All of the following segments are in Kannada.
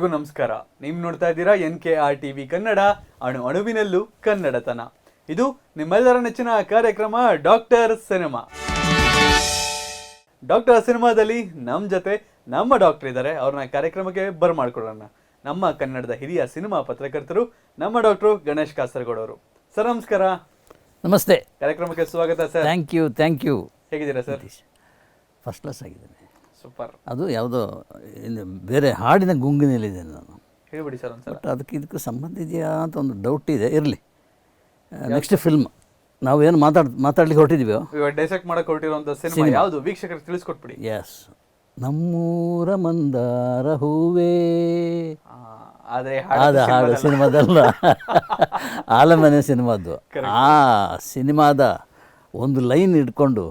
ಎಲ್ರಿಗೂ ನಮಸ್ಕಾರ. ನೀವು ನೋಡ್ತಾ ಇದ್ದೀರಾ N K R T V Kannada ಅಣು ಅಣುವಿನಲ್ಲೂ ಕನ್ನಡತನ. ಇದು ನಿಮ್ಮೆಲ್ಲರ ನೆಚ್ಚಿನ ಕಾರ್ಯಕ್ರಮ ಡಾಕ್ಟರ್ ಸಿನಿಮಾ. ಡಾಕ್ಟರ್ ಸಿನಿಮಾದಲ್ಲಿ ನಮ್ಮ ಜೊತೆ ನಮ್ಮ ಡಾಕ್ಟರ್ ಇದ್ದಾರೆ. ಅವ್ರನ್ನ ಕಾರ್ಯಕ್ರಮಕ್ಕೆ ಬರಮಾಡ್ಕೊಡೋಣ ನಮ್ಮ ಕನ್ನಡದ ಹಿರಿಯ ಸಿನಿಮಾ ಪತ್ರಕರ್ತರು ನಮ್ಮ ಡಾಕ್ಟರ್ ಗಣೇಶ್ ಕಾಸರಗೋಡ್ ಅವರು ಸರ್ ನಮಸ್ಕಾರ. ನಮಸ್ತೆ. ಕಾರ್ಯಕ್ರಮಕ್ಕೆ ಸ್ವಾಗತ sir. Thank you thank you. ಹೇಗಿದ್ದೀರಾ ಸರ್? ಫಸ್ಟ್ ಕ್ಲಾಸ್ ಆಗಿದ್ದೇನೆ. ಸೂಪರ್. ಅದು ಯಾವುದೋ ಇನ್ನು ಬೇರೆ ಹಾಡಿನ ಗುಂಗಿನಲ್ಲಿದ್ದೇನೆ ನಾನು. ಹೇಳ್ಬಿಡಿ ಸರ್ ಅಂತ ಬಟ್ ಅದಕ್ಕೆ ಇದಕ್ಕೂ ಸಂಬಂಧ ಇದೆಯಾ ಅಂತ ಒಂದು ಡೌಟ್ ಇದೆ ಇರಲಿ. ನೆಕ್ಸ್ಟ್ ಫಿಲ್ಮ್ ನಾವು ಏನು ಮಾತಾಡ್ ಮಾತಾಡ್ಲಿಕ್ಕೆ ಹೊರಟಿದ್ವಿ? ಡೈಸೆಕ್ಟ್ ಮಾಡಕ್ಕೆ ಹೊರಟಿರುವಂತ ಸಿನಿಮಾ ಯಾವುದು? ವೀಕ್ಷಕರಿಗೆ ತಿಳಿಸ್ಕೊಟ್ಬಿಡಿ. ಎಸ್ ನಮ್ಮೂರ ಮಂದಾರ ಹೂವೇ. ಆದ ಹಾಡು ಸಿನಿಮಾದಲ್ಲ. ಆಲಮನೆ ಸಿನಿಮಾದ್ದು. ಆ ಸಿನಿಮಾದ ಒಂದು ಲೈನ್ ಇಟ್ಕೊಂಡು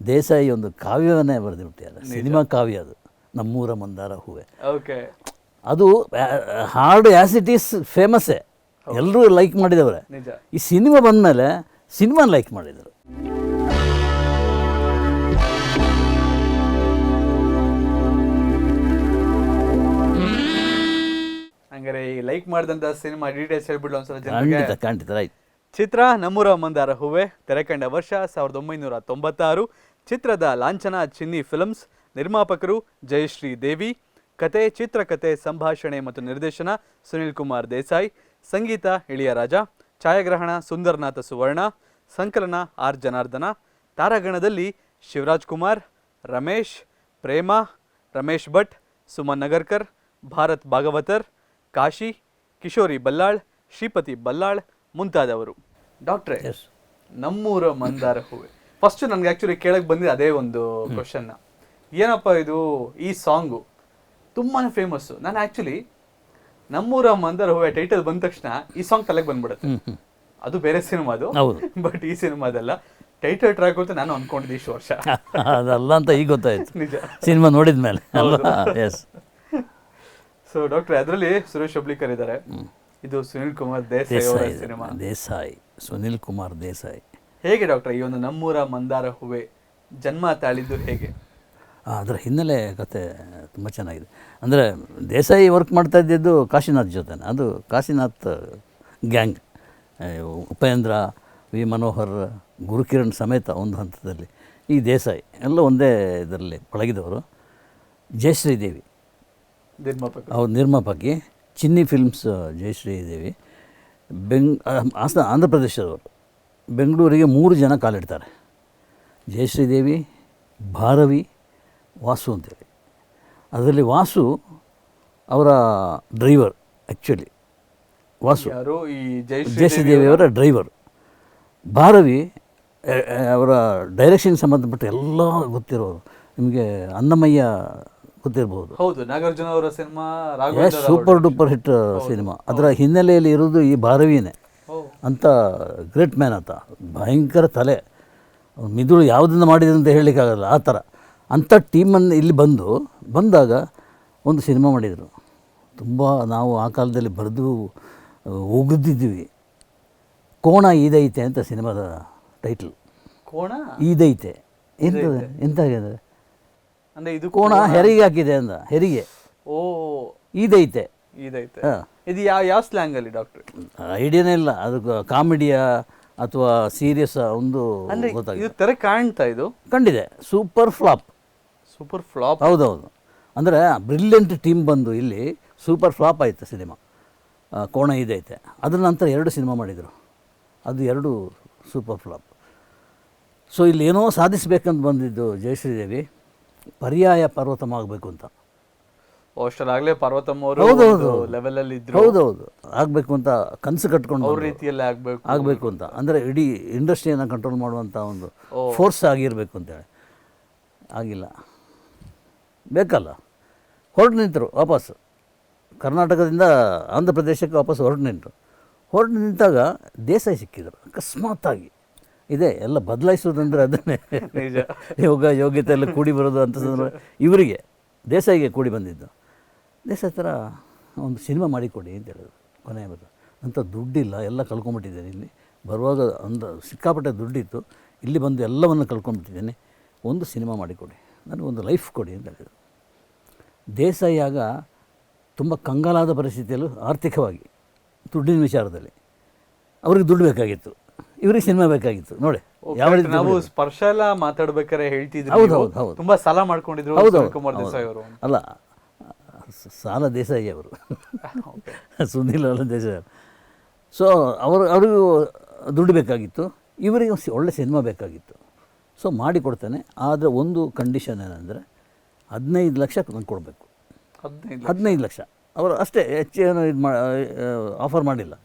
ದೇಸಾಯಿ ಒಂದು ಕಾವ್ಯವನ್ನೇ ಬರೆದಿಬಿಟ್ಟಿದ್ದಾರೆ. ಸಿನಿಮಾ ಕಾವ್ಯ ಅದು. ನಮ್ಮೂರ ಮಂದಾರ ಹೂವೆ. ಓಕೆ. ಅದು ಹಾರ್ಡ್ ಆ್ಯಸ್ ಇಟ್ ಈಸ್ ಫೇಮಸ್ಸೇ. ಎಲ್ಲರೂ ಲೈಕ್ ಮಾಡಿದವ್ರೆ. ಈ ಸಿನಿಮಾ ಬಂದಮೇಲೆ ಸಿನಿಮಾ ಲೈಕ್ ಮಾಡಿದರು. ಹಂಗಾರೆ ಈ ಲೈಕ್ ಮಾಡಿದಂತ ಸಿನಿಮಾ ಡೀಟೇಲ್ಸ್ ಹೇಳ್ಬಿಡ್ಲು ಒಂದ್ಸಲ ಖಂಡಿತ ಖಂಡಿತ ರೈಟ್. ಚಿತ್ರ ನಮ್ಮೂರ ಮಂದಾರ ಹೂವೆ ತೆರೆಕಂಡ ವರ್ಷ ಸಾವಿರದ ಒಂಬೈನೂರ ತೊಂಬತ್ತಾರು. ಚಿತ್ರದ ಲಾಂಛನ ಚಿನ್ನಿ ಫಿಲ್ಮ್ಸ್ ನಿರ್ಮಾಪಕರು ಜಯಶ್ರೀ ದೇವಿ ಕತೆ ಚಿತ್ರಕತೆ ಸಂಭಾಷಣೆ ಮತ್ತು ನಿರ್ದೇಶನ ಸುನಿಲ್ ಕುಮಾರ್ ದೇಸಾಯಿ ಸಂಗೀತ ಇಳಿಯರಾಜ ಛಾಯಾಗ್ರಹಣ ಸುಂದರ್ನಾಥ ಸುವರ್ಣ ಸಂಕಲನ ಆರ್ ಜನಾರ್ದನ ತಾರಾಗಣದಲ್ಲಿ ಶಿವರಾಜ್ ಕುಮಾರ್ ರಮೇಶ್ ಪ್ರೇಮ ರಮೇಶ್ ಭಟ್ ಸುಮನ್ ನಗರ್ಕರ್ ಭಾರತ್ ಭಾಗವತರ್ ಕಾಶಿ ಕಿಶೋರಿ ಬಲ್ಲಾಳ್ ಶ್ರೀಪತಿ ಬಲ್ಲಾಳ್ ಮುಂತಾದವರು. ಡಾಕ್ಟ್ರೇ ಎಸ್ ನಮ್ಮೂರ ಮಂದಾರ ಹೂವೆ. ಫಸ್ಟ್ ನನ್ಗೆ ಆಕ್ಚುಲಿ ಕೇಳಕ್ ಬಂದಿದೆ ಅದೇ ಒಂದು ಕ್ವಶನ್ನ ಏನಪ್ಪ ಇದು? ಈ ಸಾಂಗು ತುಂಬಾನೇ ಫೇಮಸ್ಸು ನಾನು ಆಕ್ಚುಲಿ ನಮ್ಮೂರ ಮಂದರ್ ಹೂವೆ ಟೈಟಲ್ ಬಂದ ತಕ್ಷಣ ಈ ಸಾಂಗ್ ತಲೆಗೆ ಬಂದ್ಬಿಡುತ್ತೆ. ಅದು ಬೇರೆ ಸಿನಿಮಾ ಅದು. ಬಟ್ ಈ ಸಿನಿಮಾದಲ್ಲ ಟೈಟಲ್ ಟ್ರ್ಯಾಕ್ ಅಂತ ನಾನು ಅನ್ಕೊಂಡಿದ್ದೆ ಇಷ್ಟು ವರ್ಷ. ಅದಲ್ಲ ಅಂತ ಈಗ ಗೊತ್ತಾಯ್ತು. ನಿಜ. ಸಿನಿಮಾ ನೋಡಿದ ಮೇಲೆ. ಅಲ್ವಾ? ಎಸ್ ಸೊ ಡಾಕ್ಟರ್ ಅದರಲ್ಲಿ ಸುರೇಶ್ ಒಬ್ಳಿಕರ್ ಇದ್ದಾರೆ ಇದು ಸುನಿಲ್ ಕುಮಾರ್ ದೇಸಾಯಿ ಸಿನಿಮಾ ದೇಸಾಯಿ. ಸುನಿಲ್ ಕುಮಾರ್ ದೇಸಾಯಿ. ಹೇಗೆ ಡಾಕ್ಟರ್ ಈ ಒಂದು ನಮ್ಮೂರ ಮಂದಾರ ಹೂವೆ ಜನ್ಮ ತಾಳಿದ್ದು ಹೇಗೆ? ಅದರ ಹಿನ್ನೆಲೆ ಕತೆ ತುಂಬ ಚೆನ್ನಾಗಿದೆ. ಅಂದರೆ ದೇಸಾಯಿ ವರ್ಕ್ ಮಾಡ್ತಾ ಇದ್ದಿದ್ದು ಕಾಶಿನಾಥ್ ಜೊತೆ ಅದು ಕಾಶಿನಾಥ್ ಗ್ಯಾಂಗ್ ಉಪೇಂದ್ರ ವಿ. ಮನೋಹರ್ ಗುರುಕಿರಣ್ ಸಮೇತ ಒಂದು ಹಂತದಲ್ಲಿ ಈ ದೇಸಾಯಿ ಎಲ್ಲ ಒಂದೇ ಇದರಲ್ಲಿ ಪಳಗಿದವರು. ಜಯಶ್ರೀ ದೇವಿ ನಿರ್ಮಾಪಕ. ಅವ್ರ ನಿರ್ಮಾಪಕಿ. ಚಿನ್ನಿ ಫಿಲ್ಮ್ಸ್ ಜಯಶ್ರೀ ದೇವಿ ಬೆಂಗ್ ಆಸ್ತ ಆಂಧ್ರ ಪ್ರದೇಶದವರು ಬೆಂಗಳೂರಿಗೆ ಮೂರು ಜನ ಕಾಲಿಡ್ತಾರೆ. ಜಯಶ್ರೀ ದೇವಿ ಭಾರವಿ ವಾಸು ಅಂತೇಳಿ. ಅದರಲ್ಲಿ ವಾಸು ಅವರ ಡ್ರೈವರ್ ಆ್ಯಕ್ಚುಲಿ ವಾಸು. ಯಾರು? ಈ ಜಯಶ್ರೀ ದೇವಿ ದೇವಿಯವರ ಡ್ರೈವರ್. ಭಾರವಿ ಅವರ ಡೈರೆಕ್ಷನ್ ಸಂಬಂಧಪಟ್ಟ ಎಲ್ಲ ಗೊತ್ತಿರೋರು. ನಿಮಗೆ ಅನ್ನಮಯ್ಯ ಗೊತ್ತಿರ್ಬೋದು. ಹೌದು ನಾಗಾರ್ಜುನ ಅವರ cinema super duper hit cinema. ಅದರ ಹಿನ್ನೆಲೆಯಲ್ಲಿ ಇರೋದು ಈ ಭಾರವಿನೇ. ಅಂತ ಗ್ರೇಟ್ ಮ್ಯಾನ್ ಆತ. ಭಯಂಕರ ತಲೆ. ಮಿದುಳು ಯಾವುದನ್ನು ಮಾಡಿದೆ ಅಂತ ಹೇಳಲಿಕ್ಕಾಗಲ್ಲ ಆ ಥರ. ಅಂಥ ಟೀಮನ್ನು ಇಲ್ಲಿ ಬಂದು ಬಂದಾಗ ಒಂದು ಸಿನಿಮಾ ಮಾಡಿದರು. ತುಂಬ ನಾವು ಆ ಕಾಲದಲ್ಲಿ ಬರೆದು ಉಗಿದಿದ್ವಿ ಕೋಣ ಈದೈತೆ ಅಂತ ಸಿನಿಮಾದ ಟೈಟ್ಲ್. ಕೋಣ? ಈದೈತೆ. ಎಂತ ಎಂತ ಅಂದರೆ ಅಂದರೆ ಇದು ಕೋಣ ಹೆರಿಗೆ ಹಾಕಿದೆ ಅಂದ ಹೆರಿಗೆ. ಓ. ಈದೈತೆ. ಈದೈತೆ. ಹಾಂ. ಇದು ಯಾವ ಯಾವ ಸ್ಲ್ಯಾಂಗ್ ಅಲ್ಲಿ ಡಾಕ್ಟರ್ ಐಡಿಯಾನೇ ಇಲ್ಲ. ಅದು ಕಾಮಿಡಿಯ ಅಥವಾ ಸೀರಿಯಸ್ ಒಂದು ಇದು ತರ ಕಾಣ್ತಾ ಇದು? ಕಂಡಿದೆ. ಸೂಪರ್ ಫ್ಲಾಪ್ ಸೂಪರ್ ಫ್ಲಾಪ್ ಹೌದೌದು. ಅಂದರೆ ಬ್ರಿಲಿಯಂಟ್ ಟೀಮ್ ಬಂದು ಇಲ್ಲಿ ಸೂಪರ್ ಫ್ಲಾಪ್ ಆಯಿತು ಸಿನಿಮಾ. ಕೋಣ ಇದೈತೆ. ಅದರ ನಂತರ ಎರಡು ಸಿನಿಮಾ ಮಾಡಿದರು. ಅದು ಎರಡು ಸೂಪರ್ ಫ್ಲಾಪ್ ಸೊ ಇಲ್ಲಿ ಏನೋ ಸಾಧಿಸಬೇಕಂತ ಬಂದಿದ್ದು ಜಯಶ್ರೀದೇವಿ. ಪರ್ಯಾಯ ಪರ್ವತಮ ಆಗಬೇಕು ಅಂತ. ಅಷ್ಟರಾಗ್ಲೇ ಪಾರ್ವತಮ್ಮ. ಅವರು ಲೆವೆಲ್ ಅಲ್ಲಿ ಇದ್ರು ಹೌದು ಆಗಬೇಕು ಅಂತ ಕನಸು ಕಟ್ಕೊಂಡು ಅವ್ರ ರೀತಿಯಲ್ಲಿ ಆಗಬೇಕು. ಆಗ್ಬೇಕು ಅಂತ. ಅಂದರೆ ಇಡೀ ಇಂಡಸ್ಟ್ರಿಯನ್ನು ಕಂಟ್ರೋಲ್ ಮಾಡುವಂಥ ಒಂದು ಫೋರ್ಸ್ ಆಗಿರಬೇಕು ಅಂತೇಳಿ. ಆಗಿಲ್ಲ. ಬೇಕಲ್ಲ? ಹೊರಟು ನಿಂತರು ವಾಪಸ್. ಕರ್ನಾಟಕದಿಂದ ಆಂಧ್ರ ಪ್ರದೇಶಕ್ಕೆ ವಾಪಸ್ ಹೊರಟು ನಿಂತರು. ಹೊರಟು ನಿಂತಾಗ ದೇಸಾಯಿ ಸಿಕ್ಕಿದರು. ಅಕಸ್ಮಾತ್ತಾಗಿ. ಇದೆ ಎಲ್ಲ ಬದಲಾಯಿಸೋದಂದ್ರೆ ಅದನ್ನೇ. ಯೋಗ ಯೋಗ್ಯತೆ ಎಲ್ಲ ಕೂಡಿ ಬರೋದು ಅಂತ ಇವರಿಗೆ ದೇಸಾಯಿಗೆ ಕೂಡಿ ಬಂದಿದ್ದು. ದೇಸಾಯಿ ಥರ ಒಂದು ಸಿನಿಮಾ ಮಾಡಿಕೊಡಿ ಅಂತ ಹೇಳಿದ್ರು ಕೊನೆ ಅಂತ ದುಡ್ಡಿಲ್ಲ ಎಲ್ಲ ಕಳ್ಕೊಂಬಿಟ್ಟಿದ್ದೇನೆ ಇಲ್ಲಿ. ಬರುವಾಗ ಒಂದು ಸಿಕ್ಕಾಪಟ್ಟೆ ದುಡ್ಡಿತ್ತು. ಇಲ್ಲಿ ಬಂದು ಎಲ್ಲವನ್ನು ಕಳ್ಕೊಂಡ್ಬಿಟ್ಟಿದ್ದೇನೆ ಒಂದು ಸಿನಿಮಾ ಮಾಡಿಕೊಡಿ ನನಗೊಂದು ಲೈಫ್ ಕೊಡಿ ಅಂತ ಹೇಳಿದರು. ದೇಸಾಯಿ ಆಗ ತುಂಬ ಕಂಗಾಲಾದ ಪರಿಸ್ಥಿತಿಯಲ್ಲೂ ಆರ್ಥಿಕವಾಗಿ ದುಡ್ಡಿನ ವಿಚಾರದಲ್ಲಿ ಅವ್ರಿಗೆ ದುಡ್ಡು ಬೇಕಾಗಿತ್ತು ಇವ್ರಿಗೆ ಸಿನಿಮಾ ಬೇಕಾಗಿತ್ತು. ನೋಡಿ ಯಾವ ರೀತಿ ನಾವು ಸ್ಪರ್ಶ ಎಲ್ಲ ಮಾತಾಡ್ಬೇಕಾದ್ರೆ ಹೇಳ್ತಿದ್ರು ಹೌದು, ಹೌದು, ಹೌದು. ತುಂಬಾ ಸಾಲ ಮಾಡ್ಕೊಂಡಿದ್ರು ಹೌದು ಅಲ್ಲ ಸಾಲ ದೇಸಾಯಿ ಅವರು. ಸುನಿಲ್ ಅಲ್ಲ ದೇಸಾಯಿ ಅವರು. ಸೊ ಅವರು ಅವರಿಗೂ ದುಡ್ಡು ಬೇಕಾಗಿತ್ತು. ಇವರಿಗೆ ಒಳ್ಳೆ ಸಿನಿಮಾ ಬೇಕಾಗಿತ್ತು. ಸೊ ಮಾಡಿಕೊಡ್ತೇನೆ. ಆದರೆ ಒಂದು ಕಂಡೀಷನ್ ಏನಂದರೆ ಹದಿನೈದು ಲಕ್ಷ ನಂಗೆ ಕೊಡಬೇಕು. ಹದಿನೈದು ಹದಿನೈದು ಲಕ್ಷ. ಅವರು ಅಷ್ಟೇ ಹೆಚ್ಚು ಏನು ಇದು ಮಾ ಆಫರ್ ಮಾಡಿಲ್ಲ.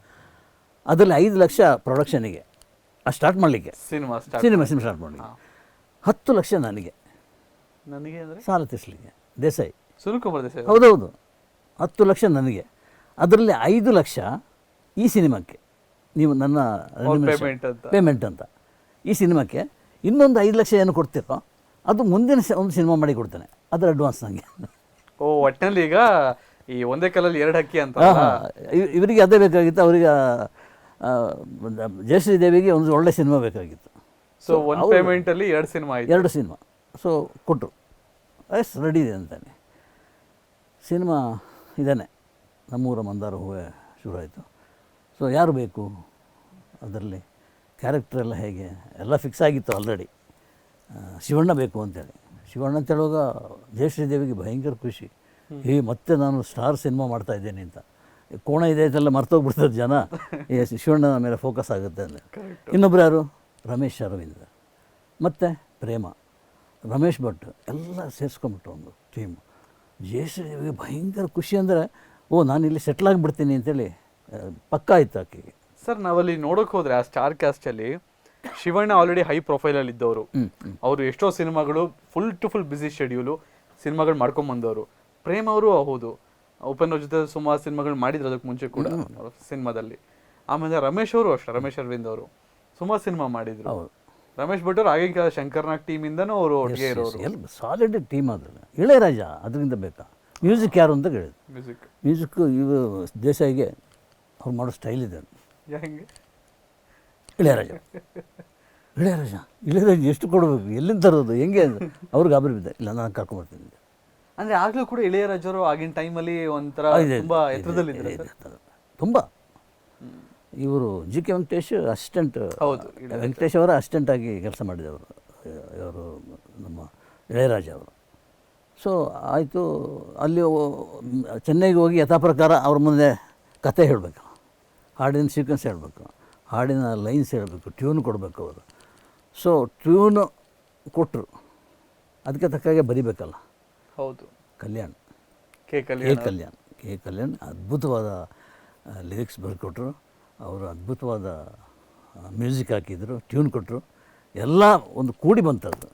ಅದರಲ್ಲಿ ಐದು ಲಕ್ಷ ಪ್ರೊಡಕ್ಷನಿಗೆ ಸ್ಟಾರ್ಟ್ ಮಾಡಲಿಕ್ಕೆ. Cinema start cinema cinema start ಮಾಡಲಿಕ್ಕೆ. ಹತ್ತು ಲಕ್ಷ ನನಗೆ. ನನಗೆ ಅಂದ್ರೆ? ಸಾಲ ತೀರಿಸಲಿಕ್ಕೆ. ದೇಸಾಯಿ. ಕುಮಾರ್ ಹೌದು ಹೌದೌದು. ಹತ್ತು ಲಕ್ಷ ನನಗೆ ಅದರಲ್ಲಿ ಐದು ಲಕ್ಷ ಈ ಸಿನಿಮಾಕ್ಕೆ. ನೀವು ನನ್ನ ಪೇಮೆಂಟ್ ಅಂತ. ಪೇಮೆಂಟ್ ಅಂತ. ಈ ಸಿನಿಮಾಕ್ಕೆ ಇನ್ನೊಂದು ಐದು ಲಕ್ಷ ಏನು ಕೊಡ್ತೀರೋ ಅದು ಮುಂದಿನ ಒಂದು ಸಿನಿಮಾ ಮಾಡಿ ಕೊಡ್ತೇನೆ. ಅದರ ಅಡ್ವಾನ್ಸ್ ನನಗೆ ಓ ಒಟ್ಟಿನಲ್ಲಿ ಈಗ ಈ ಒಂದೇ ಕಲ್ಲಲ್ಲಿ ಎರಡು ಹಕ್ಕಿ ಅಂತ ಇವರಿಗೆ ಅದೇ ಬೇಕಾಗಿತ್ತು. ಅವರಿಗೆ ಜಯಶ್ರೀ ದೇವಿಗೆ ಒಂದು ಒಳ್ಳೆ ಸಿನಿಮಾ ಬೇಕಾಗಿತ್ತು. ಸೊ ಒಂದು ಪೇಮೆಂಟಲ್ಲಿ ಎರಡು ಸಿನಿಮಾ ಎರಡು ಸಿನಿಮಾ. ಸೊ ಕೊಟ್ಟರು ಎಸ್ ರೆಡಿ ಇದೆ ಅಂತಾನೆ. ಸಿನಿಮಾ ಇದೇ ನಮ್ಮೂರ ಮಂದಾರ ಹೂವೇ ಶುರುವಾಯಿತು ಸೊ ಯಾರು ಬೇಕು ಅದರಲ್ಲಿ? ಕ್ಯಾರೆಕ್ಟರ್ ಎಲ್ಲ ಹೇಗೆ? ಎಲ್ಲ ಫಿಕ್ಸ್ ಆಗಿತ್ತು ಆಲ್ರೆಡಿ ಶಿವಣ್ಣ ಬೇಕು ಅಂತೇಳಿ. ಶಿವಣ್ಣ ಅಂತ ಹೇಳುವಾಗ ಜಯಶ್ರೀ ದೇವಿಗೆ ಭಯಂಕರ ಖುಷಿ. ಈ ಮತ್ತೆ ನಾನು ಸ್ಟಾರ್ ಸಿನಿಮಾ ಮಾಡ್ತಾ ಇದ್ದೇನೆ ಅಂತ. ಕೋಣ ಇದೆ ಅಂತೆಲ್ಲ ಮರ್ತೋಗ್ಬಿಡ್ತಾರೆ ಜನ. ಈ ಶಿವಣ್ಣನ ಮೇಲೆ ಫೋಕಸ್ ಆಗುತ್ತೆ ಅಂದರೆ ಇನ್ನೊಬ್ರು ಯಾರು? ರಮೇಶ್ ಅರವಿಂದ. ಮತ್ತು ಪ್ರೇಮ. ರಮೇಶ್ ಭಟ್ ಎಲ್ಲ ಸೇರಿಸ್ಕೊಂಬಿಟ್ಟು ಒಂದು ಟೀಮ್ ಜಯಶ್ರೀ ಭಯಂಕರ ಖುಷಿ ಅಂದರೆ ಓ ನಾನು ಇಲ್ಲಿ ಸೆಟ್ಲ್ ಆಗಿಬಿಡ್ತೀನಿ ಅಂತೇಳಿ ಪಕ್ಕ ಆಯ್ತು ಆಕೆಗೆ. ಸರ್ ನಾವಲ್ಲಿ ನೋಡೋಕೆ ಹೋದ್ರೆ ಆ ಸ್ಟಾರ್ ಕಾಸ್ಟ್ ಅಲ್ಲಿ ಶಿವಣ್ಣ ಆಲ್ರೆಡಿ ಹೈ ಪ್ರೊಫೈಲ್ ಅಲ್ಲಿ ಇದ್ದವರು. ಅವರು ಎಷ್ಟೋ ಸಿನಿಮಾಗಳು full to full busy schedule ಸಿನಿಮಾಗಳು ಮಾಡ್ಕೊಂಡ್ ಬಂದವರು. ಪ್ರೇಮ್ ಅವರು ಹೌದು. ಉಪೇಂದ್ರ ಜೊತೆ ಸುಮಾರು ಸಿನಿಮಾಗಳು ಮಾಡಿದ್ರು ಅದಕ್ಕೆ ಮುಂಚೆ ಕೂಡ ಸಿನಿಮಾದಲ್ಲಿ. ಆಮೇಲೆ ರಮೇಶ್ ಅವರು ಅಷ್ಟೇ ರಮೇಶ್ ಅರವಿಂದ್ ಅವರು. ಸುಮಾರು ಸಿನಿಮಾ ಮಾಡಿದ್ರು. ರಮೇಶ್ ಭಟ್ಟರು ಆಗಿನ ಕಾಲ ಶಂಕರ್ನಾಗ್ ಟೀಮಿಂದನೂ ಅವರು ಒಟ್ಟಿಗೆ ಇರೋರು. ಎಲ್ಲ ಸಾಲಿಡ್ ಟೀಮ್ ಇಳೆ ಇಳೆಯರಾಜ ಅದರಿಂದ ಬೇಕಾ? ಮ್ಯೂಸಿಕ್ ಯಾರು ಅಂತ ಕೇಳಿದ್ರು ಮ್ಯೂಸಿಕ್ ಮ್ಯೂಸಿಕ್ ಇವು ದೇಸಾಯಿಗೆ ಅವ್ರು ಮಾಡೋ ಸ್ಟೈಲ್ ಇದೆ ಹೆಂಗೆ? ಇಳೆಯರಾಜ. ಇಳೆಯರಾಜ ಇಳೆಯರಾಜ ಎಷ್ಟು ಕೊಡಬೇಕು? ಎಲ್ಲಿಂದ ತರೋದು? ಹೆಂಗೆ ಅವ್ರಿಗೆ ಗಾಬರಿ ಬಿದ್ದೆ ಇಲ್ಲ ನಾನು ಕರ್ಕೊಂಬರ್ತೀನಿ ಅಂದರೆ ಆಗಲೂ ಕೂಡ ಇಳೆಯರಾಜರು ಆಗಿನ ಟೈಮಲ್ಲಿ ಒಂಥರ ತುಂಬ ಎತ್ತರದಲ್ಲಿ. ತುಂಬ. ಇವರು ಜಿ ಕೆ ವೆಂಕಟೇಶ್ ಅಸಿಸ್ಟೆಂಟ್ ಹೌದು, ವೆಂಕಟೇಶ್ ಅವರ ಅಸಿಸ್ಟೆಂಟ್ ಆಗಿ ಕೆಲಸ ಮಾಡಿದವರು ಇವರು ನಮ್ಮ ಇಳೆಯರಾಜ ಅವರು. ಸೊ ಆಯಿತು ಅಲ್ಲಿ ಚೆನ್ನೈಗೆ ಹೋಗಿ ಯಥಾ ಪ್ರಕಾರ ಅವ್ರ ಮುಂದೆ ಕತೆ ಹೇಳಬೇಕು. ಹಾಡಿನ ಸೀಕ್ವೆನ್ಸ್ ಹೇಳಬೇಕು. ಹಾಡಿನ ಲೈನ್ಸ್ ಹೇಳಬೇಕು. ಟ್ಯೂನ್ ಕೊಡಬೇಕು ಅವರು. ಸೊ ಟ್ಯೂನು ಕೊಟ್ಟರು ಅದಕ್ಕೆ ತಕ್ಕಾಗೆ ಬರಿಬೇಕಲ್ಲ. ಹೌದು. Kalyan. K K Kalyan. Kalyan K Kalyan ಅದ್ಭುತವಾದ ಲಿರಿಕ್ಸ್ ಬರ್ಕೊಟ್ರು. ಅವರು ಅದ್ಭುತವಾದ ಮ್ಯೂಸಿಕ್ ಹಾಕಿದರು ಟ್ಯೂನ್ ಕೊಟ್ಟರು ಎಲ್ಲ ಒಂದು ಕೂಡಿ ಬಂತದ್ದು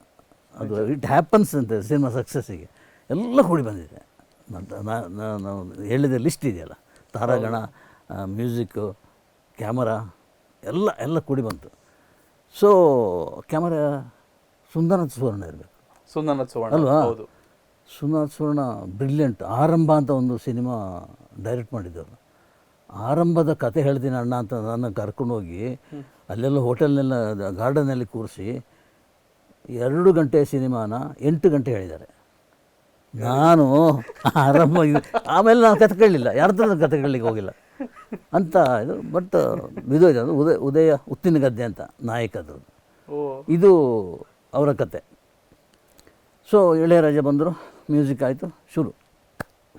ಅದು ಇಟ್ ಹ್ಯಾಪನ್ಸ್ ಅಂತ ಸಿನಿಮಾ ಸಕ್ಸಸ್ಸಿಗೆ ಎಲ್ಲ ಕೂಡಿ ಬಂದಿದೆ. ನಂತ- ನಾ- ನಾ- ನಾವು ಹೇಳಿದ ಲಿಸ್ಟ್ ಇದೆಯಲ್ಲ. ತಾರಾಗಣ ಮ್ಯೂಸಿಕ್ಕು ಕ್ಯಾಮರಾ ಎಲ್ಲ ಎಲ್ಲ ಕೂಡಿ ಬಂತು. ಸೊ ಕ್ಯಾಮರಾ ಸುಂದರನಾಥ್ ಸುವರ್ಣ ಇರಬೇಕು. ಸುಂದರನಾಥ್ ಸುವರ್ಣ ಅಲ್ವಾ? ಹೌದು. ಸುನಾಥ್ ಸುವರ್ಣ ಬ್ರಿಲಿಯಂಟ್ ಆರಂಭ ಅಂತ ಒಂದು ಸಿನಿಮಾ ಡೈರೆಕ್ಟ್ ಮಾಡಿದ್ದವರು ಆರಂಭದ ಕತೆ ಹೇಳ್ತೀನಿ ಅಣ್ಣ ಅಂತ ನನ್ನ ಕರ್ಕೊಂಡೋಗಿ ಅಲ್ಲೆಲ್ಲ ಹೋಟೆಲ್ನೆಲ್ಲ ಗಾರ್ಡನಲ್ಲಿ ಕೂರಿಸಿ ಎರಡು ಗಂಟೆ ಸಿನಿಮಾನ ಎಂಟು ಗಂಟೆ ಹೇಳಿದ್ದಾರೆ. ನಾನು ಆರಂಭ ಆಮೇಲೆ ನಾನು ಕತೆ ಕೇಳಲಿಲ್ಲ ಯಾರ್ದ ಕತೆ ಕೇಳಲಿಕ್ಕೆ ಹೋಗಿಲ್ಲ. ಅಂತ ಇದು ಬಟ್ ಇದು ಇದೆ ಅದು ಉದಯ ಉದಯ ಉತ್ತಿನ ಗದ್ದೆ ಅಂತ ನಾಯಕದ್ದು ಇದು ಅವರ ಕತೆ. ಸೊ ಇಳೆಯರಾಜ ಬಂದರು ಮ್ಯೂಸಿಕ್ ಆಯಿತು ಶುರು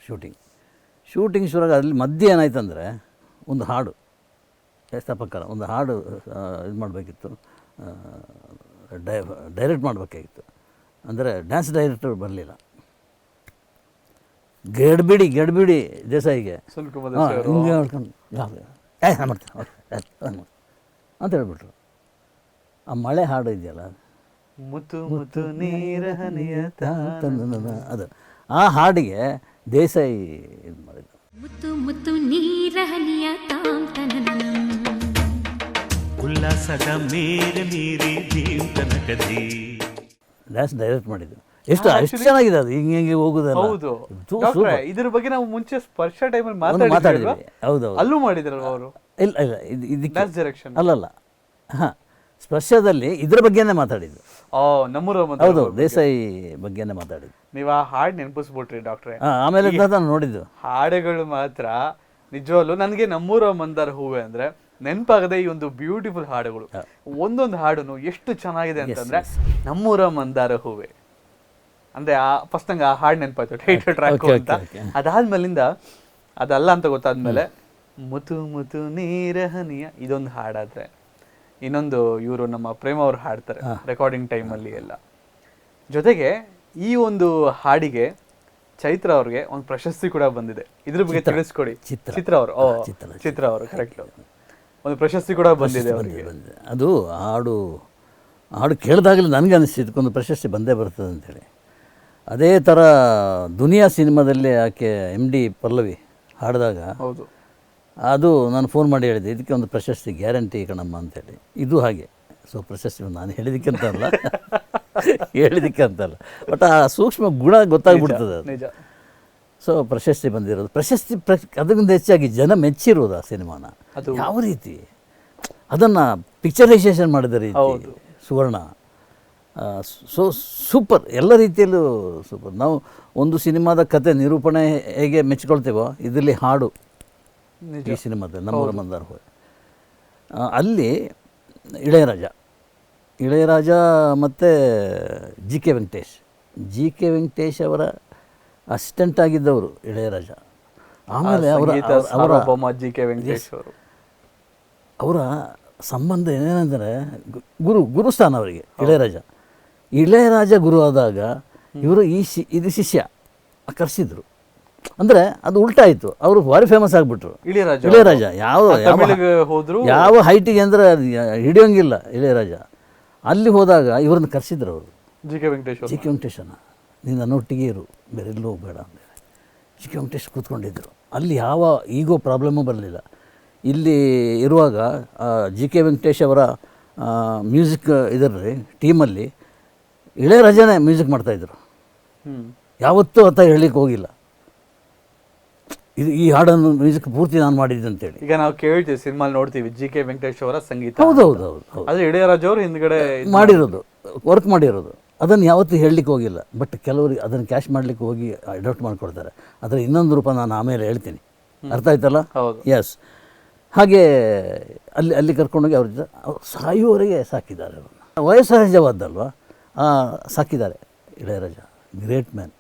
ಶೂಟಿಂಗ್. ಶೂಟಿಂಗ್ ಶುರು ಅಲ್ಲಿ ಮಧ್ಯೆ ಏನಾಯ್ತಂದರೆ ಒಂದು ಹಾಡು ಪ್ರಕಾರ ಒಂದು ಹಾಡು ಇದು ಮಾಡಬೇಕಿತ್ತು. ಡೈ ಡೈರೆಕ್ಟ್ ಮಾಡಬೇಕಾಗಿತ್ತು. ಅಂದರೆ ಡ್ಯಾನ್ಸ್ ಡೈರೆಕ್ಟರ್ ಬರಲಿಲ್ಲ. ಗೆಡ್ಬಿಡಿ ಗೆಡ್ಬಿಡಿ ದೇಸಾಯಿಗೆ. ಹಿಂಗೆ ಹೇಳ್ಕೊಂಡು ಏ ನಾನು ಮಾಡ್ತೀನಿ ಅಂತ ಹೇಳ್ಬಿಟ್ರು. ಆ ಮಳೆ ಹಾಡು ಇದೆಯಲ್ಲ ಮುತ್ತು ಮುತ್ತು ನೀರ ಅದು ಆ ಹಾಡಿಗೆ ದೇಸಾಯಿ ಇದು ಮಾಡಿದ್ರು ಮುತ್ತು ಮುತ್ತು ನೀರಹನಿಯ ಉಲ್ಲಾಸದ ಮೇರೆ ಮೀರಿ ಜೀವನಕದಿ ಡ್ಯಾನ್ಸ್ ಡೈರೆಕ್ಟ್ ಮಾಡಿದ್ರು ಎಷ್ಟು ಅಷ್ಟು ಚೆನ್ನಾಗಿದೆ ಅದು. ಹಿಂಗೆ ಹಿಂಗೆ ಹೋಗುದಲ್ಲ. ಹೌದು. ತು- ಡಾಕ್ಟ್ರೆ, ಸೂಪರ್. ಇದ್ರ ಬಗ್ಗೆ ನಾವು ಮುಂಚೆ ಸ್ಪರ್ಶ ಟೈಮಲ್ಲಿ ಒಂದು ಮಾತಾಡಿದ್ವಿ ಮಾತಾಡಿದ್ವಿ. ಹೌದೌದು ಅಲ್ಲೂ ಮಾಡಿದ್ರಲ್ಲ ಅವರು? ಇಲ್ಲ ಇಲ್ಲ. ಇದು ಇದಕ್ಕೆ ಡ್ಯಾನ್ಸ್ ಡೈರೆಕ್ಷನ್ ಅಲ್ಲಲ್ಲ. ಹಾಂ. ಸ್ಪರ್ಶದಲ್ಲಿ ಇದ್ರ ಬಗ್ಗೆನೇ ಮಾತಾಡಿದ್ದು. ನಮ್ಮೂರ ಹೌದು. ದೇಸಾಯಿ ಬಗ್ಗೆನೇ ಮಾತಾಡಿದ್ದು. ನೀವು ಆ ಹಾಡು ನೆನಪಿಸ್ಬಿಟ್ರಿ ಡಾಕ್ಟ್ರೆ. ಆಮೇಲೆ ನಾನು ನೋಡಿದ್ದು. ಹಾಡುಗಳು ಮಾತ್ರ ನಿಜವಾಗ್ಲು ನನಗೆ ನಮ್ಮೂರ ಮಂದಾರ ಹೂವೆ ಅಂದ್ರೆ ನೆನಪಾಗದೆ ಈ ಒಂದು ಬ್ಯೂಟಿಫುಲ್ ಹಾಡುಗಳು. ಒಂದೊಂದು ಹಾಡುನು ಎಷ್ಟು ಚೆನ್ನಾಗಿದೆ ಅಂತಂದ್ರೆ ನಮ್ಮೂರ ಮಂದಾರ ಹೂವೆ. ಅಂದ್ರೆ ಆ ಫಸ್ಟ್ ನಂಗೆ ಆ ಹಾಡು ನೆನಪಾಯ್ತು ಟೈಟಲ್ ಟ್ರ್ಯಾಕ್ ಅಂತ. ಅದಾದ್ಮೇಲಿಂದ ಅದಲ್ಲ ಅಂತ ಗೊತ್ತಾದ್ಮೇಲೆ ಮುತು ಮುತು ನೀರ ಹನಿಯ ಇದೊಂದು ಹಾಡಾದ್ರೆ. ಇನ್ನೊಂದು ಇವರು ನಮ್ಮ ಪ್ರೇಮ ಅವರು ಹಾಡ್ತಾರೆ ರೆಕಾರ್ಡಿಂಗ್ ಟೈಮಲ್ಲಿ ಎಲ್ಲ. ಜೊತೆಗೆ ಈ ಒಂದು ಹಾಡಿಗೆ ಚೈತ್ರ ಅವ್ರಿಗೆ ಒಂದು ಪ್ರಶಸ್ತಿ ಕೂಡ ಬಂದಿದೆ. ಇದ್ರ ಬಗ್ಗೆ ತಿಳಿಸ್ಕೊಡಿ. ಚಿತ್ರ. ಚಿತ್ರ ಅವರು. ಚಿತ್ರ, ಅವರು ಕರೆಕ್ಟ್ ಒಂದು ಪ್ರಶಸ್ತಿ ಕೂಡ ಬಂದಿದೆ ಅವರಿಗೆ. ಅದು ಹಾಡು ಹಾಡು ಕೇಳಿದಾಗಲೇ ನನಗೆ ಅನಿಸ್ತು ಒಂದು ಪ್ರಶಸ್ತಿ ಬಂದೇ ಬರ್ತದೆ ಅಂತೇಳಿ. ಅದೇ ಥರ ದುನಿಯಾ ಸಿನಿಮಾದಲ್ಲಿ ಆಕೆ ಎಂ ಡಿ ಪಲ್ಲವಿ ಹಾಡಿದಾಗ ಹೌದು. ಅದು ನಾನು ಫೋನ್ ಮಾಡಿ ಹೇಳಿದೆ ಇದಕ್ಕೆ ಒಂದು ಪ್ರಶಸ್ತಿ ಗ್ಯಾರಂಟಿ ಕಣಮ್ಮ ಅಂತೇಳಿ. ಇದು ಹಾಗೆ. ಸೊ ಪ್ರಶಸ್ತಿ ನಾನು ಹೇಳಿದಕ್ಕೆ ಅಲ್ಲ. ಹೇಳಿದಕ್ಕೆ ಅಂತಲ್ಲ ಬಟ್ ಆ ಸೂಕ್ಷ್ಮ ಗುಣ ಗೊತ್ತಾಗ್ಬಿಡ್ತದೆ ಅದು. ಸೊ ಪ್ರಶಸ್ತಿ ಬಂದಿರೋದು. ಪ್ರಶಸ್ತಿ ಪ್ರ ಅದಕ್ಕಿಂತ ಹೆಚ್ಚಾಗಿ ಜನ ಮೆಚ್ಚಿರೋದು ಆ ಸಿನಿಮಾನ. ಅದು- ಯಾವ ರೀತಿ? ಅದನ್ನು ಪಿಕ್ಚರೈಸೇಷನ್ ಮಾಡಿದ ರೀತಿ. ಸುವರ್ಣ. ಸೊ ಸೂಪರ್ ಎಲ್ಲ ರೀತಿಯಲ್ಲೂ ಸೂಪರ್ ನಾವು ಒಂದು ಸಿನಿಮಾದ ಕತೆ ನಿರೂಪಣೆ ಹೇಗೆ ಮೆಚ್ಕೊಳ್ತೇವೋ ಇದರಲ್ಲಿ ಹಾಡು. ಈ ಸಿನಿಮಾದಲ್ಲಿ ನಮ್ಮೂರ ಮಂದಾರ ಹೋಯ್ ಅಲ್ಲಿ ಇಳೆಯರಾಜ. ಇಳೆಯರಾಜ ಮತ್ತು G K Venkatesh. G K Venkatesh ಅವರ ಅಸಿಸ್ಟೆಂಟ್ ಆಗಿದ್ದವರು ಇಳೆಯರಾಜ. ಆಮೇಲೆ ಅವರ ಅವರ ಜಿ ಕೆ ವೆಂಕಟೇಶ್ ಅವರು. ಅವರ ಸಂಬಂಧ ಏನೇನೆಂದರೆ ಗುರು ಗುರುಸ್ಥಾನ ಅವರಿಗೆ ಇಳೆಯರಾಜ. ಇಳೆಯರಾಜ ಗುರು ಆದಾಗ ಇವರು ಈ ಶಿ ಇದು ಶಿಷ್ಯ ಕರೆಸಿದ್ರು ಅಂದರೆ ಅದು ಉಲ್ಟಾಯಿತು ಅವರು ಭಾರಿ ಫೇಮಸ್ ಆಗಿಬಿಟ್ರು. ಇಳಿಯರಾಜ ಇಳೆಯರಾಜ ಯಾವ ಹೋದ್ರು ಯಾವ ಹೈಟಿಗೆ ಅಂದರೆ ಹಿಡಿಯೋಂಗಿಲ್ಲ ಇಳೆಯರಾಜ. ಅಲ್ಲಿ ಹೋದಾಗ ಇವ್ರನ್ನ ಕರೆಸಿದ್ರು ಅವರು. G K Venkatesh G K ವೆಂಕಟೇಶನ. ನೀನು ನನ್ನೊಟ್ಟಿಗೆ ಇರು ಬೇರೆ ಎಲ್ಲೂ ಹೋಗಬೇಡ ಅಂದರೆ ಜಿ ಕೆ ವೆಂಕಟೇಶ್ ಕೂತ್ಕೊಂಡಿದ್ದರು ಅಲ್ಲಿ ಯಾವ ಈಗೋ ಪ್ರಾಬ್ಲಮ್ಮು ಬರಲಿಲ್ಲ. ಇಲ್ಲಿ ಇರುವಾಗ ಜಿ ಕೆ ವೆಂಕಟೇಶ್ ಅವರ ಮ್ಯೂಸಿಕ್ ಇದರಲ್ಲಿ ಟೀಮಲ್ಲಿ ಇಳೆಯರಾಜನೇ ಮ್ಯೂಸಿಕ್ ಮಾಡ್ತಾಯಿದ್ರು ಯಾವತ್ತೂ ಅಂತ ಹೇಳಲಿಕ್ಕೆ ಹೋಗಿಲ್ಲ. ಇದು ಈ ಹಾಡನ್ನು ಮ್ಯೂಸಿಕ್ ಪೂರ್ತಿ ನಾನು ಮಾಡಿದ್ದೆ ಅಂತೇಳಿ. ಈಗ ನಾವು ಕೇಳ್ತೀವಿ ಸಿನಿಮಾ ನೋಡ್ತೀವಿ ಜಿ ಕೆ ವೆಂಕಟೇಶ್ ಅವರ ಸಂಗೀತ ಹೌದು ಹೌದು ಹೌದು ಹೌದು. ಆದ್ರೆ ಇಳೆಯರಾಜ ಅವರು ಹಿಂದ್ಗಡೆ ಇದ್ ಮಾಡಿರೋದು ವರ್ಕ್ ಮಾಡಿರೋದು. ಅದನ್ನು ಯಾವತ್ತೂ ಹೇಳಲಿಕ್ಕೆ ಹೋಗಿಲ್ಲ. ಬಟ್ ಕೆಲವರಿಗೆ ಅದನ್ನು ಕ್ಯಾಶ್ ಮಾಡಲಿಕ್ಕೆ ಹೋಗಿ ಅಡಾಪ್ಟ್ ಮಾಡಿಕೊಡ್ತಾರೆ. ಅದರ ಇನ್ನೊಂದು ರೂಪ ನಾನು ಆಮೇಲೆ ಹೇಳ್ತೀನಿ. ಅರ್ಥ ಆಯ್ತಲ್ಲ? ಹೌದು. ಎಸ್ ಹಾಗೆ ಅಲ್ಲಿ ಅಲ್ಲಿ ಕರ್ಕೊಂಡೋಗಿ ಅವ್ರ ಜೊತೆ ಅವ್ರು ಸಾಯುವವರೆಗೆ ಸಾಕಿದ್ದಾರೆ ಅವ್ರನ್ನ. ಆ, ಸಾಕಿದ್ದಾರೆ. Ilaiyaraaja great man.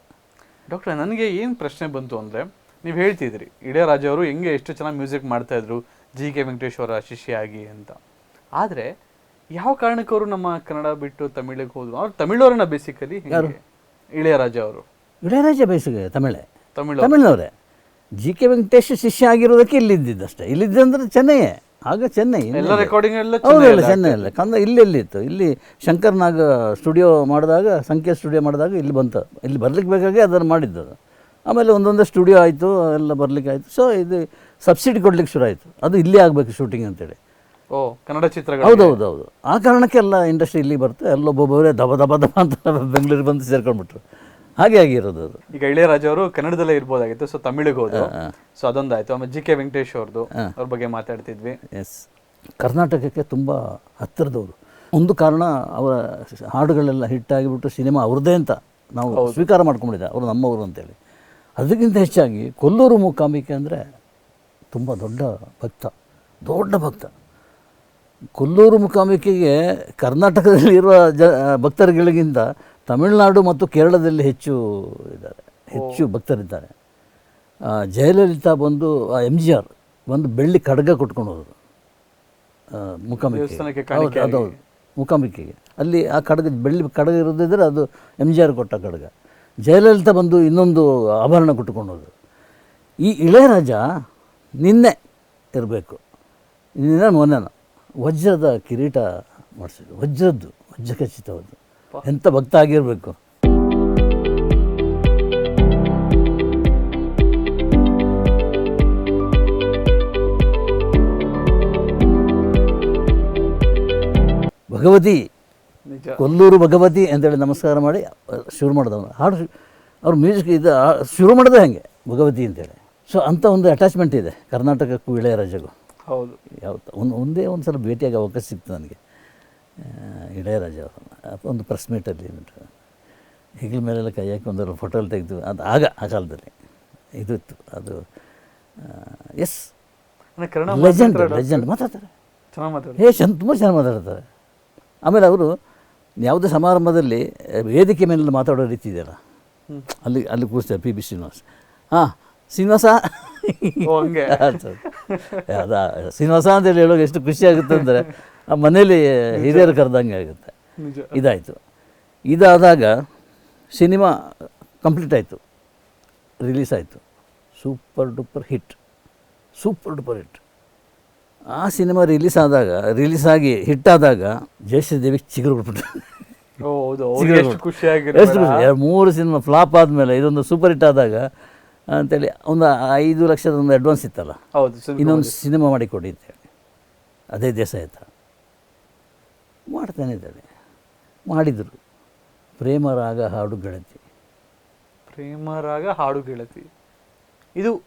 ಡಾಕ್ಟ್ರೆ ನನಗೆ ಏನು ಪ್ರಶ್ನೆ ಬಂತು ಅಂದರೆ ನೀವು ಹೇಳ್ತಿದ್ರಿ ಇಡೇ ರಾಜವರು ಹೆಂಗೆ ಎಷ್ಟು ಚೆನ್ನಾಗಿ ಮ್ಯೂಸಿಕ್ ಮಾಡ್ತಾ ಇದ್ರು ಜಿ ಕೆ ವೆಂಕಟೇಶ್ವರ ಶಿಷ್ಯ ಶಿಷ್ಯಾಗಿ ಅಂತ. ಆದರೆ ಯಾವ ಕಾರಣಕ್ಕೆ ಅವರು ನಮ್ಮ ಕನ್ನಡ ಬಿಟ್ಟು ತಮಿಳಿಗೆ ಹೋದ್ರು? ಅವ್ರು ತಮಿಳವ್ರನ್ನ ಬೇಸಿಕಲಿ ಇಳೆಯರಾಜ ಅವರು. ಇಳೆಯರಾಜ ಬೇಸಿಗೆ ತಮಿಳೆ. ತಮಿಳು ತಮಿಳ್ನವರೇ. ಜಿ ಕೆ ವೆಂಕಟೇಶ್ ಶಿಷ್ಯ ಆಗಿರೋದಕ್ಕೆ ಇಲ್ಲಿದ್ದಿದ್ದಷ್ಟೇ ಇಲ್ಲಿದ್ದಂದ್ರೆ ಚೆನ್ನೈಯೇ. ಆಗ ಚೆನ್ನೈ ಎಲ್ಲ ರೆಕಾರ್ಡಿಂಗ್ ಎಲ್ಲ ಹೌದಲ್ಲ ಚೆನ್ನೈ ಅಲ್ಲ ಕಂದ ಇಲ್ಲಿ ಎಲ್ಲಿತ್ತು ಇಲ್ಲಿ ಶಂಕರ್ನಾಗ ಸ್ಟುಡಿಯೋ ಮಾಡಿದಾಗ ಸಂಖ್ಯಾ ಸ್ಟುಡಿಯೋ ಮಾಡಿದಾಗ ಇಲ್ಲಿ ಬಂತು. ಇಲ್ಲಿ ಬರ್ಲಿಕ್ಕೆ ಬೇಕಾಗಿ ಅದನ್ನು ಮಾಡಿದ್ದು ಅದು. ಆಮೇಲೆ ಒಂದೊಂದೇ ಸ್ಟುಡಿಯೋ ಆಯಿತು ಎಲ್ಲ ಬರ್ಲಿಕ್ಕೆ ಆಯಿತು. ಸೊ ಇದು ಸಬ್ಸಿಡಿ ಕೊಡ್ಲಿಕ್ಕೆ ಶುರು ಆಯಿತು. ಅದು ಇಲ್ಲೇ ಆಗಬೇಕು ಶೂಟಿಂಗ್ ಅಂತೇಳಿ. ಓ ಕನ್ನಡ ಚಿತ್ರಗಳು ಹೌದು ಹೌದು. ಹೌದು ಆ ಕಾರಣಕ್ಕೆಲ್ಲ ಇಂಡಸ್ಟ್ರಿ ಇಲ್ಲಿ ಬರುತ್ತೆ. ಅಲ್ಲೊಬ್ಬೊಬ್ಬರೇ ದಬ ದಬ ದಬ ಅಂತ ಬೆಂಗಳೂರು ಬಂದು ಸೇರ್ಕೊಂಡ್ಬಿಟ್ರು. ಹಾಗೆ ಆಗಿರೋದು ಅದು. ಈಗ ಇಳೆಯರಾಜ ಅವರು ಕನ್ನಡದಲ್ಲೇ ಇರ್ಬೋದಾಗಿತ್ತು ಸೊ ತಮಿಳಿಗೆ ಹೋದ್ರು. ಸೊ ಅದೊಂದಾಯ್ತು. ಆಮೇಲೆ ಜಿ ಕೆ ವೆಂಕಟೇಶ್ ಅವ್ರದ್ದು ಅವ್ರ ಬಗ್ಗೆ ಮಾತಾಡ್ತಿದ್ವಿ. ಎಸ್ ಕರ್ನಾಟಕಕ್ಕೆ ತುಂಬ ಹತ್ತಿರದವರು. ಒಂದು ಕಾರಣ ಅವರ ಹಾಡುಗಳೆಲ್ಲ ಹಿಟ್ಟಾಗಿಬಿಟ್ಟು ಸಿನಿಮಾ ಅವ್ರದ್ದೇ ಅಂತ ನಾವು ಸ್ವೀಕಾರ ಮಾಡ್ಕೊಂಡಿದ್ದೆ ಅವರು ನಮ್ಮವರು ಅಂತೇಳಿ. ಅದಕ್ಕಿಂತ ಹೆಚ್ಚಾಗಿ ಕೊಲ್ಲೂರು ಮೂಕಾಂಬಿಕೆ ಅಂದರೆ ತುಂಬ ದೊಡ್ಡ ಭಕ್ತ ದೊಡ್ಡ ಭಕ್ತ. ಕೊಲ್ಲೂರು ಮೂಕಾಂಬಿಕೆಗೆ ಕರ್ನಾಟಕದಲ್ಲಿರುವ ಜ ಭಕ್ತರುಗಳಿಗಿಂತ ತಮಿಳುನಾಡು ಮತ್ತು ಕೇರಳದಲ್ಲಿ ಹೆಚ್ಚು ಇದ್ದಾರೆ ಹೆಚ್ಚು ಭಕ್ತರಿದ್ದಾರೆ. ಜಯಲಲಿತಾ ಬಂದು ಎಂ ಜಿ ಆರ್ ಒಂದು ಬೆಳ್ಳಿ ಖಡ್ಗ ಕೊಟ್ಕೊಂಡು ಹೋದರು ಮೂಕಾಂಬಿಕೆ ಹೌದು ಮುಖಾಂಬಿಕೆಗೆ ಅಲ್ಲಿ ಆ ಖಡ್ಗ ಬೆಳ್ಳಿ ಕಡಗ ಇರೋದಿದ್ರೆ ಅದು ಎಂ ಜಿ ಆರ್ ಕೊಟ್ಟ ಕಡಗ ಜಯಲಲಿತಾ ಬಂದು ಇನ್ನೊಂದು ಆಭರಣ ಕುಟ್ಕೊಂಡು ಹೋದರು. ಈ ಇಳೆಯರಾಜ ನಿನ್ನೆ ಇರಬೇಕು. ನಿನ್ನೆ ಮೊನ್ನೆನ ವಜ್ರದ ಕಿರೀಟ ಮಾಡಿಸಿದ್ರು. ವಜ್ರದ್ದು ವಜ್ರ ಖಚಿತವಾದ್ದು ಎಂಥ ಭಕ್ತ ಆಗಿರಬೇಕು. ಭಗವತಿ ಕೊಲ್ಲೂರು ಭಗವತಿ ಅಂತೇಳಿ ನಮಸ್ಕಾರ ಮಾಡಿ ಶುರು ಮಾಡಿದವನು. ಹಾಡು ಶು- ಅವ್ರ ಮ್ಯೂಸಿಕ್ ಇದು ಶುರು ಮಾಡಿದೆ ಹಾಗೆ? ಭಗವತಿ ಅಂತೇಳಿ ಸೊ ಅಂಥ ಒಂದು ಅಟ್ಯಾಚ್ಮೆಂಟ್ ಇದೆ ಕರ್ನಾಟಕಕ್ಕೂ ಇಳೆಯರಾಜಗೂ ಹೌದು. ಯಾವ ಒಂದು ಒಂದೇ ಒಂದು ಸಲ ಭೇಟಿಯಾಗಿ ಅವಕಾಶ ಸಿಕ್ತು ನನಗೆ. ಇಳೆಯರಾಜ ಅವರು. ಅಪ್ಪ ಒಂದು ಪ್ರೆಸ್ ಮೀಟಲ್ಲಿ ಹೆಗಲ ಮೇಲೆಲ್ಲ ಕೈ ಹಾಕಿ ಫೋಟೋ ತೆಗೆದು ಅದು ಆಗ ಆ ಕಾಲದಲ್ಲಿ. ಇದು ಇತ್ತು. ಅದು ಎಸ್ ಲೆಜೆಂಡ್ ಲೆಜೆಂಡ್ ಮಾತಾಡ್ತಾರೆ. ಚೆನ್ನಾಗಿ ಮಾತಾಡ್ತಾರೆ. ಹೇ ಚಂದ ತುಂಬ ಚೆನ್ನಾಗಿ ಮಾತಾಡ್ತಾರೆ. ಆಮೇಲೆ ಅವರು ಯಾವುದೇ ಸಮಾರಂಭದಲ್ಲಿ ವೇದಿಕೆ ಮೇಲೆ ಮಾತಾಡೋ ರೀತಿ ಇದೆಯಲ್ಲ? ಅಲ್ಲಿ ಅಲ್ಲಿ ಕೂರಿಸ್ತಾರೆ ಪಿ ಬಿ ಶ್ರೀನಿವಾಸ್. ಹಾಂ ಶ್ರೀನಿವಾಸ. ಅದ ಶ್ರೀನಿವಾಸ ಅಂತೇಳಿ ಹೇಳುವಾಗ ಎಷ್ಟು ಖುಷಿ ಆಗುತ್ತೆ ಅಂದರೆ ಆ ಮನೇಲಿ ಹಿರಿಯರು ಕರೆದಂಗೆ ಆಗುತ್ತೆ. ಇದಾಯಿತು. ಇದಾದಾಗ ಸಿನಿಮಾ ಕಂಪ್ಲೀಟ್ ಆಯಿತು. ರಿಲೀಸ್ ಆಯಿತು. Super duper hit. Super duper hit. ಆ ಸಿನಿಮಾ ರಿಲೀಸ್ ಆದಾಗ ರಿಲೀಸ್ ಆಗಿ ಹಿಟ್ಟಾದಾಗ ಆದಾಗ ಜಯಶ್ರೀ ದೇವಿ ಚಿಗುರು ಬಿಟ್ಬಿಟ್ಟು ಖುಷಿಯಾಗಿ ಮೂರು ಸಿನಿಮಾ ಫ್ಲಾಪ್ ಆದಮೇಲೆ ಇದೊಂದು ಸೂಪರ್ ಹಿಟ್ ಆದಾಗ ಅಂತೇಳಿ ಒಂದು ಐದು ಲಕ್ಷದ ಒಂದು ಅಡ್ವಾನ್ಸ್ ಇತ್ತಲ್ಲ? ಹೌದು ಇನ್ನೊಂದು ಸಿನಿಮಾ ಮಾಡಿಕೊಡಿ ಅಂತೇಳಿ ಅದೇ ದೇಶ ಆಯ್ತಾ ಮಾಡ್ತಾನೆ ಇದ್ದಾಳೆ. ಮಾಡಿದರು. ಪ್ರೇಮರಾಗ ಹಾಡು ಗೆಳತಿ. ಪ್ರೇಮರಾಗ ಹಾಡು ಗೆಳತಿ. ಇದು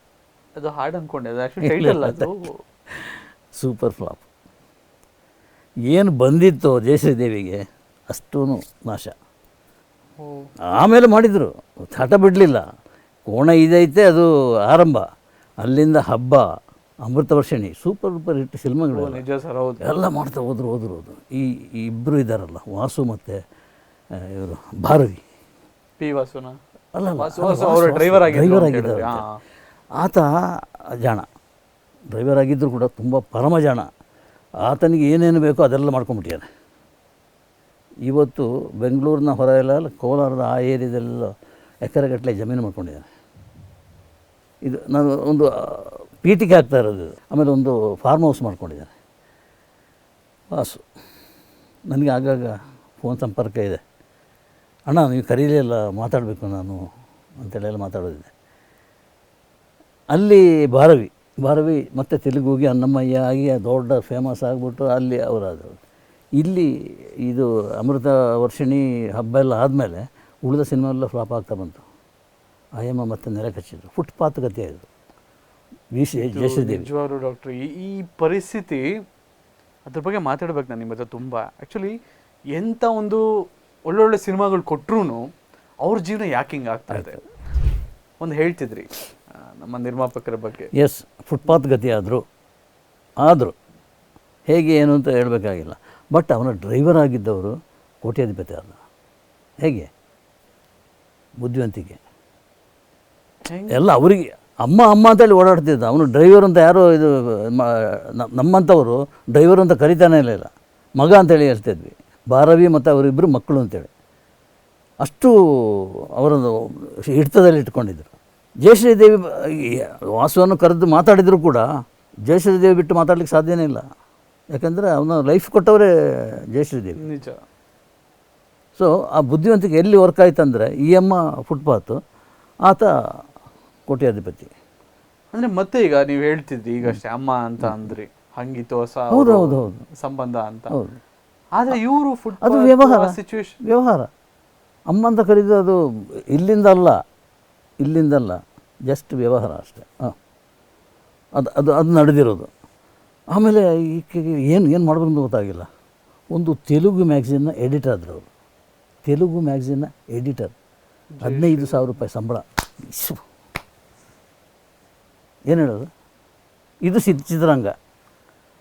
ಅದು ಹಾಡು ಅಂದ್ಕೊಂಡೆ ಅದು ಆ್ಯಕ್ಚುಲಿ ಟೈಟಲ್ ಅದು ಸೂಪರ್ ಫ್ಲಾಪ್. ಏನು ಬಂದಿತ್ತು ಜಯಶ್ರೀ ದೇವಿಗೆ ಅಷ್ಟೂ ನಾಶ ಆಮೇಲೆ ಮಾಡಿದರು. ಹಠ ಬಿಡಲಿಲ್ಲ. ಕೋಣ ಇದೈತೆ ಅದು ಆರಂಭ. ಅಲ್ಲಿಂದ ಹಬ್ಬ Amrutha Varshini super super hit ಸಿನಿಮಾಗಳು ನಿಜ ಸರ್ ಹೌದು. ಎಲ್ಲ ಮಾಡ್ತಾ ಹೋದ್ರು ಹೋದ್ರು ಹೋದ್ರು. ಈ ಇಬ್ಬರು ಇದ್ದಾರಲ್ಲ ವಾಸು ಮತ್ತು ಇವರು ಭಾರವಿ ಪಿ ವಾಸುನ. ಅಲ್ಲ ಡ್ರೈವರ್ ಆಗಿದ್ದಾರೆ. ಆತ ಜಾಣ. ಡ್ರೈವರ್ ಆಗಿದ್ದರೂ ಕೂಡ ತುಂಬ ಪರಮಜಾಣ. ಆತನಿಗೆ ಏನೇನು ಬೇಕೋ ಅದೆಲ್ಲ ಮಾಡ್ಕೊಂಬಿಟ್ಟಿದ್ದಾನೆ ಇವತ್ತು ಬೆಂಗಳೂರಿನ ಹೊರ ಎಲ್ಲ ಕೋಲಾರದ ಆ ಏರಿಯಾದಲ್ಲೆಲ್ಲ ಎಕರೆಗಟ್ಟಲೆ ಜಮೀನು ಮಾಡ್ಕೊಂಡಿದ್ದಾನೆ. ಇದು ನಾನು ಒಂದು ಪೀಠಿಕೆ ಆಗ್ತಾ ಇರೋದು. ಆಮೇಲೆ ಒಂದು ಫಾರ್ಮ್ ಹೌಸ್ ಮಾಡ್ಕೊಂಡಿದ್ದಾನೆ. ವಾಸು ನನಗೆ ಆಗಾಗ ಫೋನ್ ಸಂಪರ್ಕ ಇದೆ. ಅಣ್ಣ, ನೀವು ಕರೀಲಿಲ್ಲ ಮಾತಾಡಬೇಕು ನಾನು ಅಂತೇಳೆಲ್ಲ ಮಾತಾಡೋದಿದೆ. ಅಲ್ಲಿ ಭಾರವಿ ಭಾರವಿ ಮತ್ತು ತೆಲುಗುಗೆ ಅನ್ನಮಯ್ಯ ಆಗಿ ದೊಡ್ಡ ಫೇಮಸ್ ಆಗಿಬಿಟ್ಟು ಅಲ್ಲಿ ಅವರಾದರು. ಇಲ್ಲಿ ಇದು ಅಮೃತ ವರ್ಷಿಣಿ ಹಬ್ಬ ಎಲ್ಲ ಆದಮೇಲೆ ಉಳಿದ ಸಿನಿಮಾ ಎಲ್ಲ ಫ್ಲಾಪ್ ಆಗ್ತಾ ಬಂತು. ಆಯಮ್ಮ ಮತ್ತೆ ನೆರೆ ಕಚ್ಚಿದ್ರು. ಫುಟ್ಪಾತ್ ಗತಿ ಇದು ವಿ ಸಿ ಜಯಶ್ರೀದೇವಿ. ಡಾಕ್ಟ್ರ್ ಈ ಪರಿಸ್ಥಿತಿ ಅದ್ರ ಬಗ್ಗೆ ಮಾತಾಡ್ಬೇಕು ನಾನು ನಿಮ್ಮ ಹತ್ರ ತುಂಬ. ಆ್ಯಕ್ಚುಲಿ ಎಂಥ ಒಂದು ಒಳ್ಳೊಳ್ಳೆ ಸಿನಿಮಾಗಳು ಕೊಟ್ಟರು ಅವ್ರ ಜೀವನ ಯಾಕೆ ಹಿಂಗೆ ಆಗ್ತಾ ಇದೆ? ಒಂದು ಹೇಳ್ತಿದ್ರಿ. ನಮ್ಮ ನಿರ್ಮಾಪಕರ ಬಗ್ಗೆ. ಎಸ್ ಫುಟ್ಪಾತ್ ಗತಿ ಆದರೂ ಆದರೂ ಹೇಗೆ ಏನು ಅಂತ ಹೇಳಬೇಕಾಗಿಲ್ಲ. ಬಟ್ ಅವನ ಡ್ರೈವರ್ ಆಗಿದ್ದವರು ಕೋಟ್ಯಾಧಿಪತಿ ಅಲ್ಲ ಹೇಗೆ? ಬುದ್ಧಿವಂತಿಕೆ. ಎಲ್ಲ ಅವರಿಗೆ ಅಮ್ಮ ಅಮ್ಮ ಅಂತೇಳಿ ಓಡಾಡ್ತಿದ್ದ. ಅವನು ಡ್ರೈವರ್ ಅಂತ ಯಾರೋ ಇದು ನಮ್ಮಂಥವರು ಡ್ರೈವರ್ ಅಂತ ಕರಿತಾನೆ ಇರಲಿಲ್ಲ ಮಗ ಅಂತೇಳಿ ಹೇಳ್ತಿದ್ವಿ. ಭಾರವಿ ಮತ್ತು ಅವರಿಬ್ಬರು ಮಕ್ಕಳು ಅಂತೇಳಿ. ಅಷ್ಟು ಅವರನ್ನು ಹಿಡಿತದಲ್ಲಿ ಇಟ್ಕೊಂಡಿದ್ರು. ಜಯಶ್ರೀ ದೇವಿ ಬ- ವಾಸುವನ್ನು ಕರೆದು ಮಾತಾಡಿದರೂ ಕೂಡ ಜಯಶ್ರೀ ದೇವಿ ಬಿಟ್ಟು ಮಾತಾಡ್ಲಿಕ್ಕೆ ಸಾಧ್ಯನೇ ಇಲ್ಲ. ಯಾಕಂದರೆ ಅವನ ಲೈಫ್ ಕೊಟ್ಟವರೇ ಜಯಶ್ರೀ ದೇವಿ ನಿಜ. ಸೊ ಆ ಬುದ್ಧಿವಂತಿಕೆ ಎಲ್ಲಿ ವರ್ಕ್ ಆಯ್ತಂದರೆ ಈ ಅಮ್ಮ ಫುಟ್ಪಾತು ಆತ ಕೋಟ್ಯಾಧಿಪತಿ. ಅಂದರೆ ಮತ್ತೆ ಈಗ ನೀವು ಹೇಳ್ತಿದ್ರಿ ಈಗ ಅಷ್ಟೇ ಅಮ್ಮ ಅಂತ ಅಂದ್ರಿ ಹಂಗಿತ್ತು ಹೊಸ ಹೌದು, ಹೌದು, ಹೌದು. ಸಂಬಂಧ ಅಂತ. ಹೌದು. ಆದರೆ ಇವರು ಫುಟ್ ಅದು ವ್ಯವಹಾರ. ಸಿಚುವೇಶನ್ ವ್ಯವಹಾರ. ಅಮ್ಮ ಅಂತ ಕರೀದು ಅದು ಇಲ್ಲಿಂದ ಅಲ್ಲ. ಇಲ್ಲಿಂದಲ್ಲ ಜಸ್ಟ್ ವ್ಯವಹಾರ ಅಷ್ಟೇ. ಹಾಂ. ಅದು ಅದು ಅದು ನಡೆದಿರೋದು. ಆಮೇಲೆ ಈಕೆಗೆ ಏನು ಏನು ಮಾಡಬೇಕು ಗೊತ್ತಾಗಿಲ್ಲ. ಒಂದು ತೆಲುಗು ಮ್ಯಾಗ್ಝಿನ್ನ ಎಡಿಟರ್ ಆದರು ಅವರು. ತೆಲುಗು ಮ್ಯಾಗ್ಝಿನ್ನ ಎಡಿಟರ್. ಹದಿನೈದು ಸಾವಿರ ರೂಪಾಯಿ ಸಂಬಳ. ಏನು ಹೇಳೋದು? ಇದು ಚಿತ್ರರಂಗ.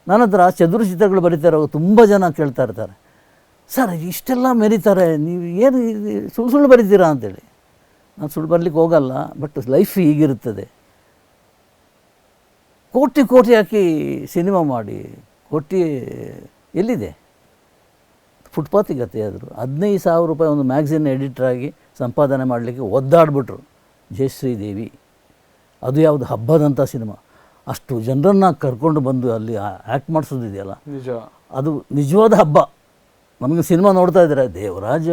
ನನ್ನ ಹತ್ರ ಚದುರು ಚಿತ್ರಗಳು ಬರೀತಾರೆ, ಅವರು ತುಂಬ ಜನ ಕೇಳ್ತಾ ಇರ್ತಾರೆ. ಸರ್, ಇಷ್ಟೆಲ್ಲ ಮೆರೀತಾರೆ, ನೀವು ಏನು, ಸುಳ್ಳು ಸುಳ್ಳು ಬರೀತೀರಾ? ಅಂತೇಳಿ. ನಾನು ಸುಳ್ಳು ಬರಲಿಕ್ಕೆ ಹೋಗಲ್ಲ ಬಟ್ ಲೈಫ್ ಹೀಗಿರುತ್ತದೆ. ಕೋಟಿ ಕೋಟಿ ಹಾಕಿ ಸಿನಿಮಾ ಮಾಡಿ ಕೋಟಿ ಎಲ್ಲಿದೆ? ಫುಟ್ಪಾತಿಗೆ ಗತಿ ಆದರು. ಹದಿನೈದು ಸಾವಿರ ರೂಪಾಯಿ ಒಂದು ಮ್ಯಾಗ್ಝಿನ್ ಎಡಿಟರ್ ಆಗಿ ಸಂಪಾದನೆ ಮಾಡಲಿಕ್ಕೆ ಒದ್ದಾಡ್ಬಿಟ್ರು ಜಯಶ್ರೀ ದೇವಿ. ಅದು ಯಾವುದು ಹಬ್ಬದಂಥ ಸಿನಿಮಾ. ಅಷ್ಟು ಜನರನ್ನು ಕರ್ಕೊಂಡು ಬಂದು ಅಲ್ಲಿ ಆ್ಯಕ್ಟ್ ಮಾಡಿಸೋದಿದೆಯಲ್ಲ? ನಿಜ. ಅದು ನಿಜವಾದ ಹಬ್ಬ. ನಮಗೆ ಸಿನಿಮಾ ನೋಡ್ತಾ ಇದ್ದಾರೆ ದೇವರಾಜ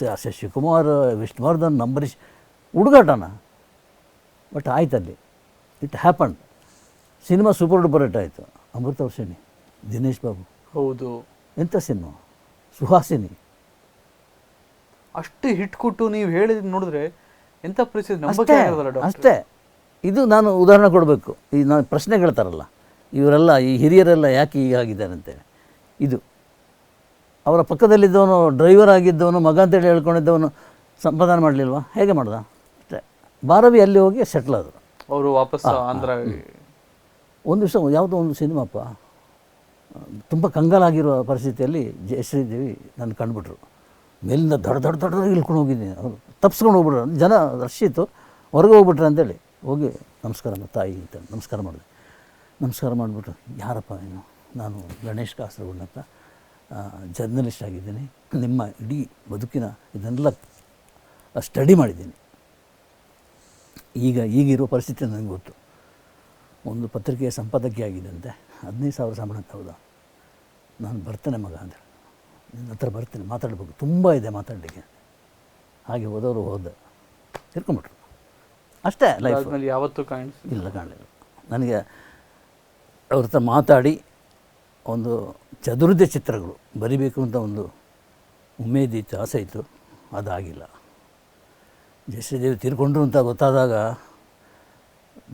ಶಿವಕುಮಾರ್ ಶಶಿಕುಮಾರ್ ವಿಷ್ಣುವರ್ಧನ್ ನಂಬರೀಶ್ ಹುಡುಗಾಟನ. But ಆಯ್ತಲ್ಲಿ. It happen cinema super duper hit ಆಯಿತು. ಅಮೃತ ವರ್ಷಿಣಿ ದಿನೇಶ್ ಬಾಬು. ಹೌದು. ಎಂಥ ಸಿನಿಮಾ? ಸುಹಾಸಿನಿ. ಅಷ್ಟು ಹಿಟ್ ಕೊಟ್ಟು ನೀವು ಹೇಳಿದ ನೋಡಿದ್ರೆ ಎಂಥ ಪರಿಸ್ಥಿತಿ? ಅಷ್ಟೇ ಅಷ್ಟೇ. ಇದು ನಾನು ಉದಾಹರಣೆ ಕೊಡಬೇಕು. ಈ ನಾನು ಪ್ರಶ್ನೆ ಕೇಳ್ತಾರಲ್ಲ ಇವರೆಲ್ಲ ಈ ಹಿರಿಯರೆಲ್ಲ ಯಾಕೆ ಹೀಗಾಗಿದ್ದಾರೆ ಅಂತೇಳಿ ಇದು. ಅವರ ಪಕ್ಕದಲ್ಲಿದ್ದವನು ಡ್ರೈವರ್ ಆಗಿದ್ದವನು ಮಗ ಅಂತೇಳಿ ಹೇಳ್ಕೊಂಡಿದ್ದವನು ಸಂಪಾದನೆ ಮಾಡಲಿಲ್ವಾ? ಹೇಗೆ ಮಾಡ್ದ? ಬಾರವಿ ಅಲ್ಲಿ ಹೋಗಿ ಸೆಟ್ಲ್ ಆದರು. ಅವರು ವಾಪಸ್ ಆಂಧ್ರ ಒಂದು ದಿವಸ ಯಾವುದೋ ಒಂದು ಸಿನಿಮಾಪ್ಪ ತುಂಬ ಕಂಗಾಲಾಗಿರುವ ಪರಿಸ್ಥಿತಿಯಲ್ಲಿ ಜಯಶ್ರೀದೇವಿ ನನ್ನ ಕಂಡುಬಿಟ್ರು. ಮೇಲಿಂದ ದೊಡ್ಡ ದೊಡ್ಡ ದೊಡ್ಡದಾಗಿ ಇಳ್ಕೊಂಡು ಹೋಗಿದ್ದೀನಿ. ಅವರು ತಪ್ಸ್ಕೊಂಡು ಹೋಗ್ಬಿಟ್ರು. ಜನ ರಶ್ ಇತ್ತು. ಹೊರಗೆ ಹೋಗ್ಬಿಟ್ರೆ ಅಂತೇಳಿ. ಹೋಗಿ ನಮಸ್ಕಾರ ಮತ್ತು ತಾಯಿ ಅಂತ ನಮಸ್ಕಾರ ಮಾಡಿದೆ. ನಮಸ್ಕಾರ ಮಾಡಿಬಿಟ್ರು. ಯಾರಪ್ಪ ನೀನು? ನಾನು ಗಣೇಶ್ ಕಾಸರಗುಂಡಪ್ಪ ಜರ್ನಲಿಸ್ಟ್ ಆಗಿದ್ದೀನಿ. ನಿಮ್ಮ ಇಡೀ ಬದುಕಿನ ಇದನ್ನೆಲ್ಲ ಸ್ಟಡಿ ಮಾಡಿದ್ದೀನಿ. ಈಗ ಈಗಿರೋ ಪರಿಸ್ಥಿತಿ ನನಗೆ ಗೊತ್ತು. ಒಂದು ಪತ್ರಿಕೆಯ ಸಂಪಾದಕಿ ಆಗಿದ್ದಂತೆ ಹದಿನೈದು ಸಾವಿರ ಸಂಬಳಕ್ಕೆ ಹೌದಾ? ನಾನು ಬರ್ತೇನೆ ಮಗ ಅಂದರೆ ನಿನ್ನ ಹತ್ರ ಬರ್ತೇನೆ ಮಾತಾಡಬೇಕು. ತುಂಬ ಇದೆ ಮಾತಾಡಲಿಕ್ಕೆ. ಹಾಗೆ ಹೋದವರು ಹೋದ. ತಿರ್ಕೊಂಬಿಟ್ರು ಅಷ್ಟೇ ಲೈಫ್ ಆದ್ಮೇಲೆ ಯಾವತ್ತೂ ಕಾಣಿಸ್ ಇಲ್ಲ ಕಾಣಲಿಲ್ಲ. ನನಗೆ ಅವ್ರ ಹತ್ರ ಮಾತಾಡಿ ಒಂದು ಚದುರ್ದ ಚಿತ್ರಗಳು ಬರಿಬೇಕು ಅಂತ ಒಂದು ಉಮೇದಿತ್ತು ಆಸೆ ಇತ್ತು. ಅದಾಗಿಲ್ಲ. ಜಯಶ್ರೀದೇವಿ ತೀರ್ಕೊಂಡ್ರು ಅಂತ ಗೊತ್ತಾದಾಗ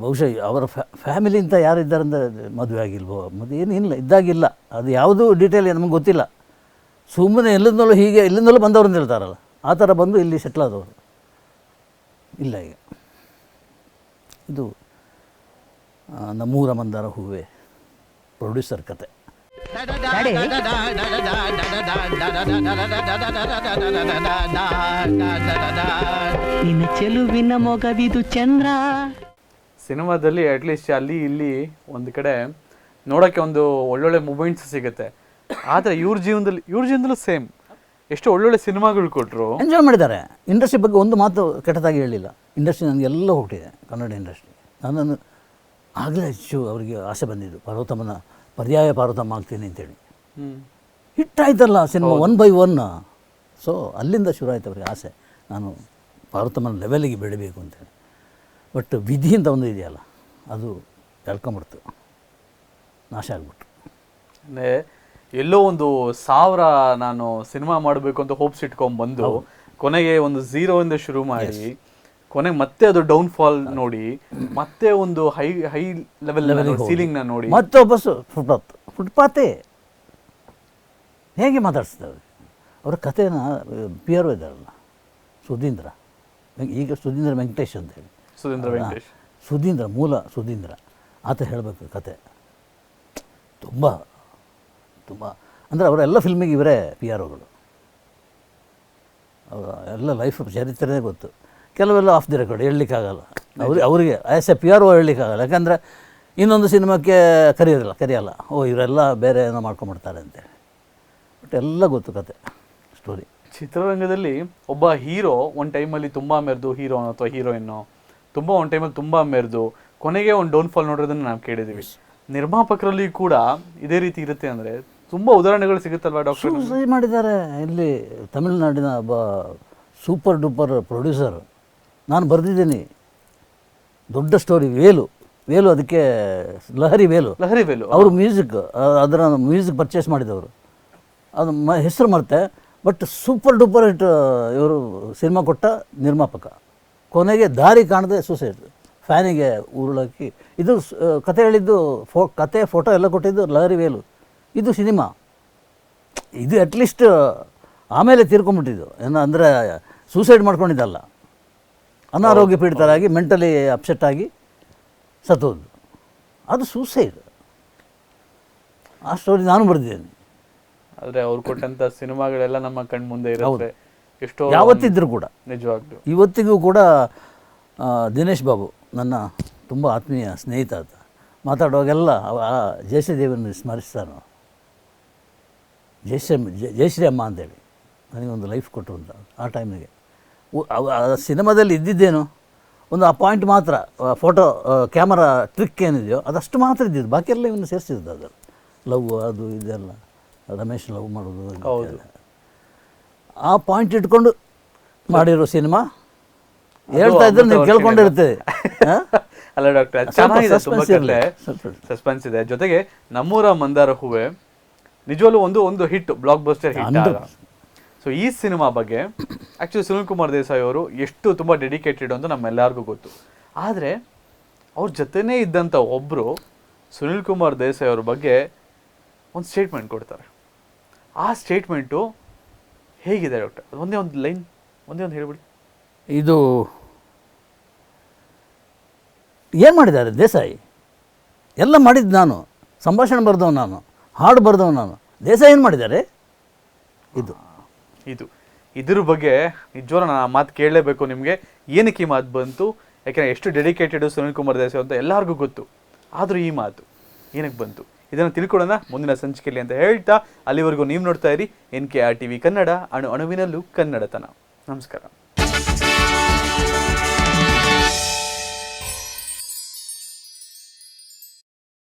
ಬಹುಶಃ ಅವರ ಫ್ಯಾಮಿಲಿ ಅಂತ ಯಾರು ಇದ್ದಾರೆ ಅಂತ ಮದುವೆ ಆಗಿಲ್ವೋ? ಮತ್ತು ಏನು ಇಲ್ಲ, ಇದ್ದಾಗಿಲ್ಲ. ಅದು ಯಾವುದೂ ಡೀಟೇಲ್ ನಮಗೆ ಗೊತ್ತಿಲ್ಲ. ಸುಮ್ಮನೆ ಎಲ್ಲಿಂದಲೂ ಹೀಗೆ, ಎಲ್ಲಿಂದಲೂ ಬಂದವ್ರು ಅಂತ ಹೇಳ್ತಾರಲ್ಲ, ಆ ಥರ ಬಂದು ಇಲ್ಲಿ ಸೆಟ್ಲ್ ಆದವರು. ಇಲ್ಲ ಈಗ. ಇದು ನಮ್ಮೂರ ಮಂದಾರ ಹೂವೆ ಪ್ರೊಡ್ಯೂಸರ್ ಕತೆ. ನಿನ್ನ ಚೆಲುವಿನ ಮೊಗವಿದು ಚಂದ್ರ. ಸಿನಿಮಾದಲ್ಲಿ ಅಟ್ಲೀಸ್ಟ್ ಅಲ್ಲಿ ಇಲ್ಲಿ ಒಂದು ಕಡೆ ನೋಡೋಕ್ಕೆ ಒಂದು ಒಳ್ಳೊಳ್ಳೆ ಮೂಮೆಂಟ್ಸ್ ಸಿಗುತ್ತೆ. ಆದರೆ ಇವ್ರ ಜೀವನದಲ್ಲಿ ಇವ್ರ ಜೀವನದಲ್ಲೂ ಸೇಮ್ ಎಷ್ಟು ಒಳ್ಳೊಳ್ಳೆ ಸಿನಿಮಾಗಳು ಕೊಟ್ಟರು ಎಂಜಾಯ್ ಮಾಡಿದ್ದಾರೆ. ಇಂಡಸ್ಟ್ರಿ ಬಗ್ಗೆ ಒಂದು ಮಾತು ಕೆಟ್ಟದಾಗಿ ಹೇಳಿಲ್ಲ. ಇಂಡಸ್ಟ್ರಿ ನನಗೆಲ್ಲ ಹುಟ್ಟಿದೆ. ಕನ್ನಡ ಇಂಡಸ್ಟ್ರಿ ನನ್ನನ್ನು ಆಗಲೇ ಹೆಚ್ಚು ಅವರಿಗೆ ಆಸೆ ಬಂದಿದ್ದು. ಪಾರ್ವತಮ್ಮನ ಪರ್ಯಾಯ ಪಾರ್ವತಮ್ಮ ಆಗ್ತೀನಿ ಅಂತೇಳಿ. Hit ಹಿಟ್ಟಾಯ್ತಲ್ಲ cinema one by one. So ಅಲ್ಲಿಂದ ಶುರು ಆಯ್ತು ಅವ್ರಿಗೆ ಆಸೆ. ನಾನು ಪಾರ್ವತಮ್ಮನ ಲೆವೆಲಿಗೆ ಬೆಳಿಬೇಕು ಅಂತೇಳಿ. ಬಟ್ ವಿಧಿ ಅಂತ ಒಂದು ಇದೆಯಲ್ಲ ಅದು ಎಳ್ಕೊಂಬಿಡ್ತು ನಾಶ ಆಗ್ಬಿಟ್ರು ಅಂದರೆ ಎಲ್ಲೋ ಒಂದು ಸಾವಿರ ನಾನು ಸಿನಿಮಾ ಮಾಡಬೇಕು ಅಂತ ಹೋಪ್ಸ್ ಇಟ್ಕೊಂಡು ಬಂದು ಕೊನೆಗೆ ಒಂದು ಝೀರೋ ಇಂದ ಶುರು ಮಾಡಿ ಕೊನೆಗೆ ಮತ್ತೆ ಅದು ಡೌನ್ ಫಾಲ್ ನೋಡಿ ಮತ್ತೆ ಒಂದು ಹೈ ಹೈ ಲೆವೆಲ್ ಸೀಲಿಂಗ್ನ ನೋಡಿ. ಮತ್ತೆ ಬಸ್ ಫುಟ್ಪಾತ್ ಫುಟ್ಪಾತೇ ಹೇಗೆ ಮಾತಾಡಿಸ್ತಾರೆ ಅವರ ಕಥೆನ ಪಿ ಆರ್ ಇದ್ದಾರಲ್ಲ ಸುಧೀಂದ್ರ. ಈಗ ಸುಧೀಂದ್ರ ವೆಂಕಟೇಶ್ ಅಂತ ಹೇಳಿ. ಸುಧೀಂದ್ರ ವೆಂಕಟೇಶ್. ಸುಧೀಂದ್ರ ಮೂಲ ಸುಧೀಂದ್ರ. ಆತ ಹೇಳಬೇಕು ಕತೆ ತುಂಬ ತುಂಬ. ಅಂದರೆ ಅವರೆಲ್ಲ ಫಿಲ್ಮಿಗೆ ಇವರೇ ಪಿ ಆರ್ ಒಗಳು ಅವರ ಎಲ್ಲ ಲೈಫ್ ಚರಿತ್ರೆನೇ ಗೊತ್ತು. ಕೆಲವೆಲ್ಲ ಆಫ್ ದಿ ರೆಕಾರ್ಡ್ ಹೇಳಲಿಕ್ಕಾಗಲ್ಲ ಅವ್ರಿಗೆ ಅವರಿಗೆ as a P R O ಹೇಳಲಿಕ್ಕಾಗಲ್ಲ. ಯಾಕಂದರೆ ಇನ್ನೊಂದು ಸಿನಿಮಾಕ್ಕೆ ಕರೆಯೋದಿಲ್ಲ ಕರೆಯಲ್ಲ. ಓ ಇವರೆಲ್ಲ ಬೇರೆ ಏನೋ ಮಾಡ್ಕೊಂಬಿಡ್ತಾರೆ ಅಂತೇಳಿ. ಬಟ್ ಎಲ್ಲ ಗೊತ್ತು ಕತೆ ಸ್ಟೋರಿ ಚಿತ್ರರಂಗದಲ್ಲಿ ಒಬ್ಬ ಹೀರೋ ಒಂದು ಟೈಮಲ್ಲಿ ತುಂಬ ಮೆರೆದು ಹೀರೋ ಅಥವಾ ಹೀರೋಯಿನ್ನು ತುಂಬ ಒಂದು ಟೈಮಲ್ಲಿ ತುಂಬ ಮೆರೆದು ಕೊನೆಗೆ ಒಂದು ಡೌನ್ ಫಾಲ್ ನೋಡೋದನ್ನ ನಾವು ಕೇಳಿದ್ದೀವಿ. ನಿರ್ಮಾಪಕರಲ್ಲಿ ಕೂಡ ಇದೇ ರೀತಿ ಇರುತ್ತೆ ಅಂದರೆ ತುಂಬ ಉದಾಹರಣೆಗಳು ಸಿಗುತ್ತಲ್ವಾ ಡಾಕ್ಟರ್ ಮಾಡಿದ್ದಾರೆ. ಇಲ್ಲಿ ತಮಿಳುನಾಡಿನ ಒಬ್ಬ ಸೂಪರ್ ಡೂಪರ್ ಪ್ರೊಡ್ಯೂಸರ್ ನಾನು ಬರೆದಿದ್ದೀನಿ. ದೊಡ್ಡ ಸ್ಟೋರಿ ವೇಲು. ವೇಲು ಅದಕ್ಕೆ ಲಹರಿ ವೇಲು. ಲಹರಿ ವೇಲು ಅವರು ಮ್ಯೂಸಿಕ್ ಅದರ ಮ್ಯೂಸಿಕ್ ಪರ್ಚೇಸ್ ಮಾಡಿದವರು. ಅದು ಮ ಹೆಸರು ಮರ್ತೆ ಬಟ್ ಸೂಪರ್ ಡೂಪರ್ ಹಿಟ್ ಇವರು ಸಿನಿಮಾ ಕೊಟ್ಟ ನಿರ್ಮಾಪಕ. ಕೊನೆಗೆ ದಾರಿ ಕಾಣದೆ ಸೂಸೈಡ್ ಫ್ಯಾನಿಗೆ ಉರುಳಾಕಿ. ಇದು ಸ್- ಕತೆ ಹೇಳಿದ್ದು ಫೋ ಕತೆ ಫೋಟೋ ಎಲ್ಲ ಕೊಟ್ಟಿದ್ದು ಲಹರಿ ವೇಲು. ಇದು ಸಿನಿಮಾ ಇದು ಅಟ್ಲೀಸ್ಟ್ ಆಮೇಲೆ ತೀರ್ಕೊಂಬಿಟ್ಟಿದ್ದು ಏನೋ ಅಂದರೆ ಸೂಸೈಡ್ ಮಾಡ್ಕೊಂಡಿದ್ದಲ್ಲ. ಅನಾರೋಗ್ಯ ಪೀಡಿತರಾಗಿ ಮೆಂಟಲಿ ಅಪ್ಸೆಟ್ ಆಗಿ ಸತ್ತೋದು ಅದು ಸೂಸೈಡ್ ಆ ಸ್ಟೋರಿ ನಾನು ಬರೆದಿದ್ದೇನೆ. ಆದರೆ ಅವ್ರು ಕೊಟ್ಟಂಥ ಸಿನಿಮಾಗಳೆಲ್ಲ ನಮ್ಮ ಕಣ್ಣು ಮುಂದೆ ಇರುತ್ತೆ ಎಷ್ಟೋ ಯಾವತ್ತಿದ್ರೂ ಕೂಡ. ನಿಜವಾಗ್ಲೂ. ಇವತ್ತಿಗೂ ಕೂಡ ದಿನೇಶ್ ಬಾಬು ನನ್ನ ತುಂಬ ಆತ್ಮೀಯ ಸ್ನೇಹಿತ ಆತ ಮಾತಾಡುವಾಗೆಲ್ಲ ಆ ಜಯಶ್ರೀ ದೇವಿಯನ್ನು ಸ್ಮರಿಸ್ತಾನು ಜಯಶ್ರೀ ಜಯ- ಜಯಶ್ರೀ ಅಮ್ಮ ಅಂತೇಳಿ. ನನಗೊಂದು ಲೈಫ್ ಕೊಟ್ಟರು ಅಂತ ಆ ಟೈಮಿಗೆ ಸಿನಿಮಾದಲ್ಲಿ ಇದ್ದಿದ್ದೇನು? ಒಂದು ಆ ಪಾಯಿಂಟ್ ಮಾತ್ರ ಫೋಟೋ ಕ್ಯಾಮರಾ ಟ್ರಿಕ್ ಏನಿದೆಯೋ ಅದಷ್ಟು ಮಾತ್ರ ಇದ್ದಿದ್ದು. ಬಾಕಿ ಎಲ್ಲ ಇವನು ಸೇರಿಸಿದ್ದು ಅದು. ಲವ್ ಅದು ಇದೆಲ್ಲ. ರಮೇಶ್ ಲವ್ ಮಾಡೋದು. ಆ ಪಾಯಿಂಟ್ ಇಟ್ಕೊಂಡು ಮಾಡಿರೋ ಸಿನಿಮಾ? ಹೇಳ್ತಾ ಇದ್ರೆ ನೀವು ಕೇಳ್ಕೊಂಡಿರ್ತೇವೆ ಅಲ್ಲ ಡಾಕ್ಟರ್ ಚೆನ್ನಾಗಿದೆ ಸಸ್ಪೆನ್ಸ್ ಇದೆ. ಜೊತೆಗೆ ನಮ್ಮೂರ ಮಂದಾರ ಹೂವೆ ನಿಜವಲ್ಲೂ ಒಂದು ಒಂದು hit blockbuster hit so ಈ ಸಿನಿಮಾ ಬಗ್ಗೆ ಆ್ಯಕ್ಚುಲಿ ಸುನಿಲ್ ಕುಮಾರ್ ದೇಸಾಯಿ ಅವರು ಎಷ್ಟು ತುಂಬ ಡೆಡಿಕೇಟೆಡ್ ಅಂತ ನಮ್ಮೆಲ್ಲರಿಗೂ ಗೊತ್ತು. ಆದರೆ ಅವ್ರ ಜೊತೆನೇ ಇದ್ದಂಥ ಒಬ್ಬರು ಸುನಿಲ್ ಕುಮಾರ್ ದೇಸಾಯಿ ಅವ್ರ ಬಗ್ಗೆ ಒಂದು ಸ್ಟೇಟ್ಮೆಂಟ್ ಕೊಡ್ತಾರೆ. ಆ ಸ್ಟೇಟ್ಮೆಂಟು ಹೇಗಿದೆ ಡಾಕ್ಟರ್ ಒಂದೇ ಒಂದು ಲೈನ್ ಒಂದೇ ಒಂದು ಹೇಳ್ಬಿಡಿ. ಇದು ಏನು ಮಾಡಿದ್ದಾರೆ ದೇಸಾಯಿ? ಎಲ್ಲ ಮಾಡಿದ್ದು ನಾನು. ಸಂಭಾಷಣೆ ಬರೆದವ್ ನಾನು. ಹಾಡು ಬರೆದವ್ ನಾನು. ದೇಸಾಯಿ ಏನು ಮಾಡಿದ್ದಾರೆ? ಇದು. ಇದು. ಇದ್ರ ಬಗ್ಗೆ ನಿಜವಾಗ್ಲೂ ನಾನು ಆ ಮಾತು ಕೇಳಲೇಬೇಕು ನಿಮಗೆ. ಏನಕ್ಕೆ ಈ ಮಾತು ಬಂತು? ಯಾಕೆಂದರೆ ಎಷ್ಟು ಡೆಡಿಕೇಟೆಡ್ ಸುನಿಲ್ ಕುಮಾರ್ ದೇಸಾಯಿ ಅಂತ ಎಲ್ಲರಿಗೂ ಗೊತ್ತು. ಆದರೂ ಈ ಮಾತು ಏನಕ್ಕೆ ಬಂತು? ಇದನ್ನು ತಿಳ್ಕೊಳ್ಳೋಣ ಮುಂದಿನ ಸಂಚಿಕೆಯಲ್ಲಿ ಅಂತ ಹೇಳ್ತಾ ಅಲ್ಲಿವರೆಗೂ ನೀವು ನೋಡ್ತಾ ಇರಿ N K R T V Kannada, ಅಣು ಅಣುವಿನಲ್ಲೂ ಕನ್ನಡತನ. ನಮಸ್ಕಾರ.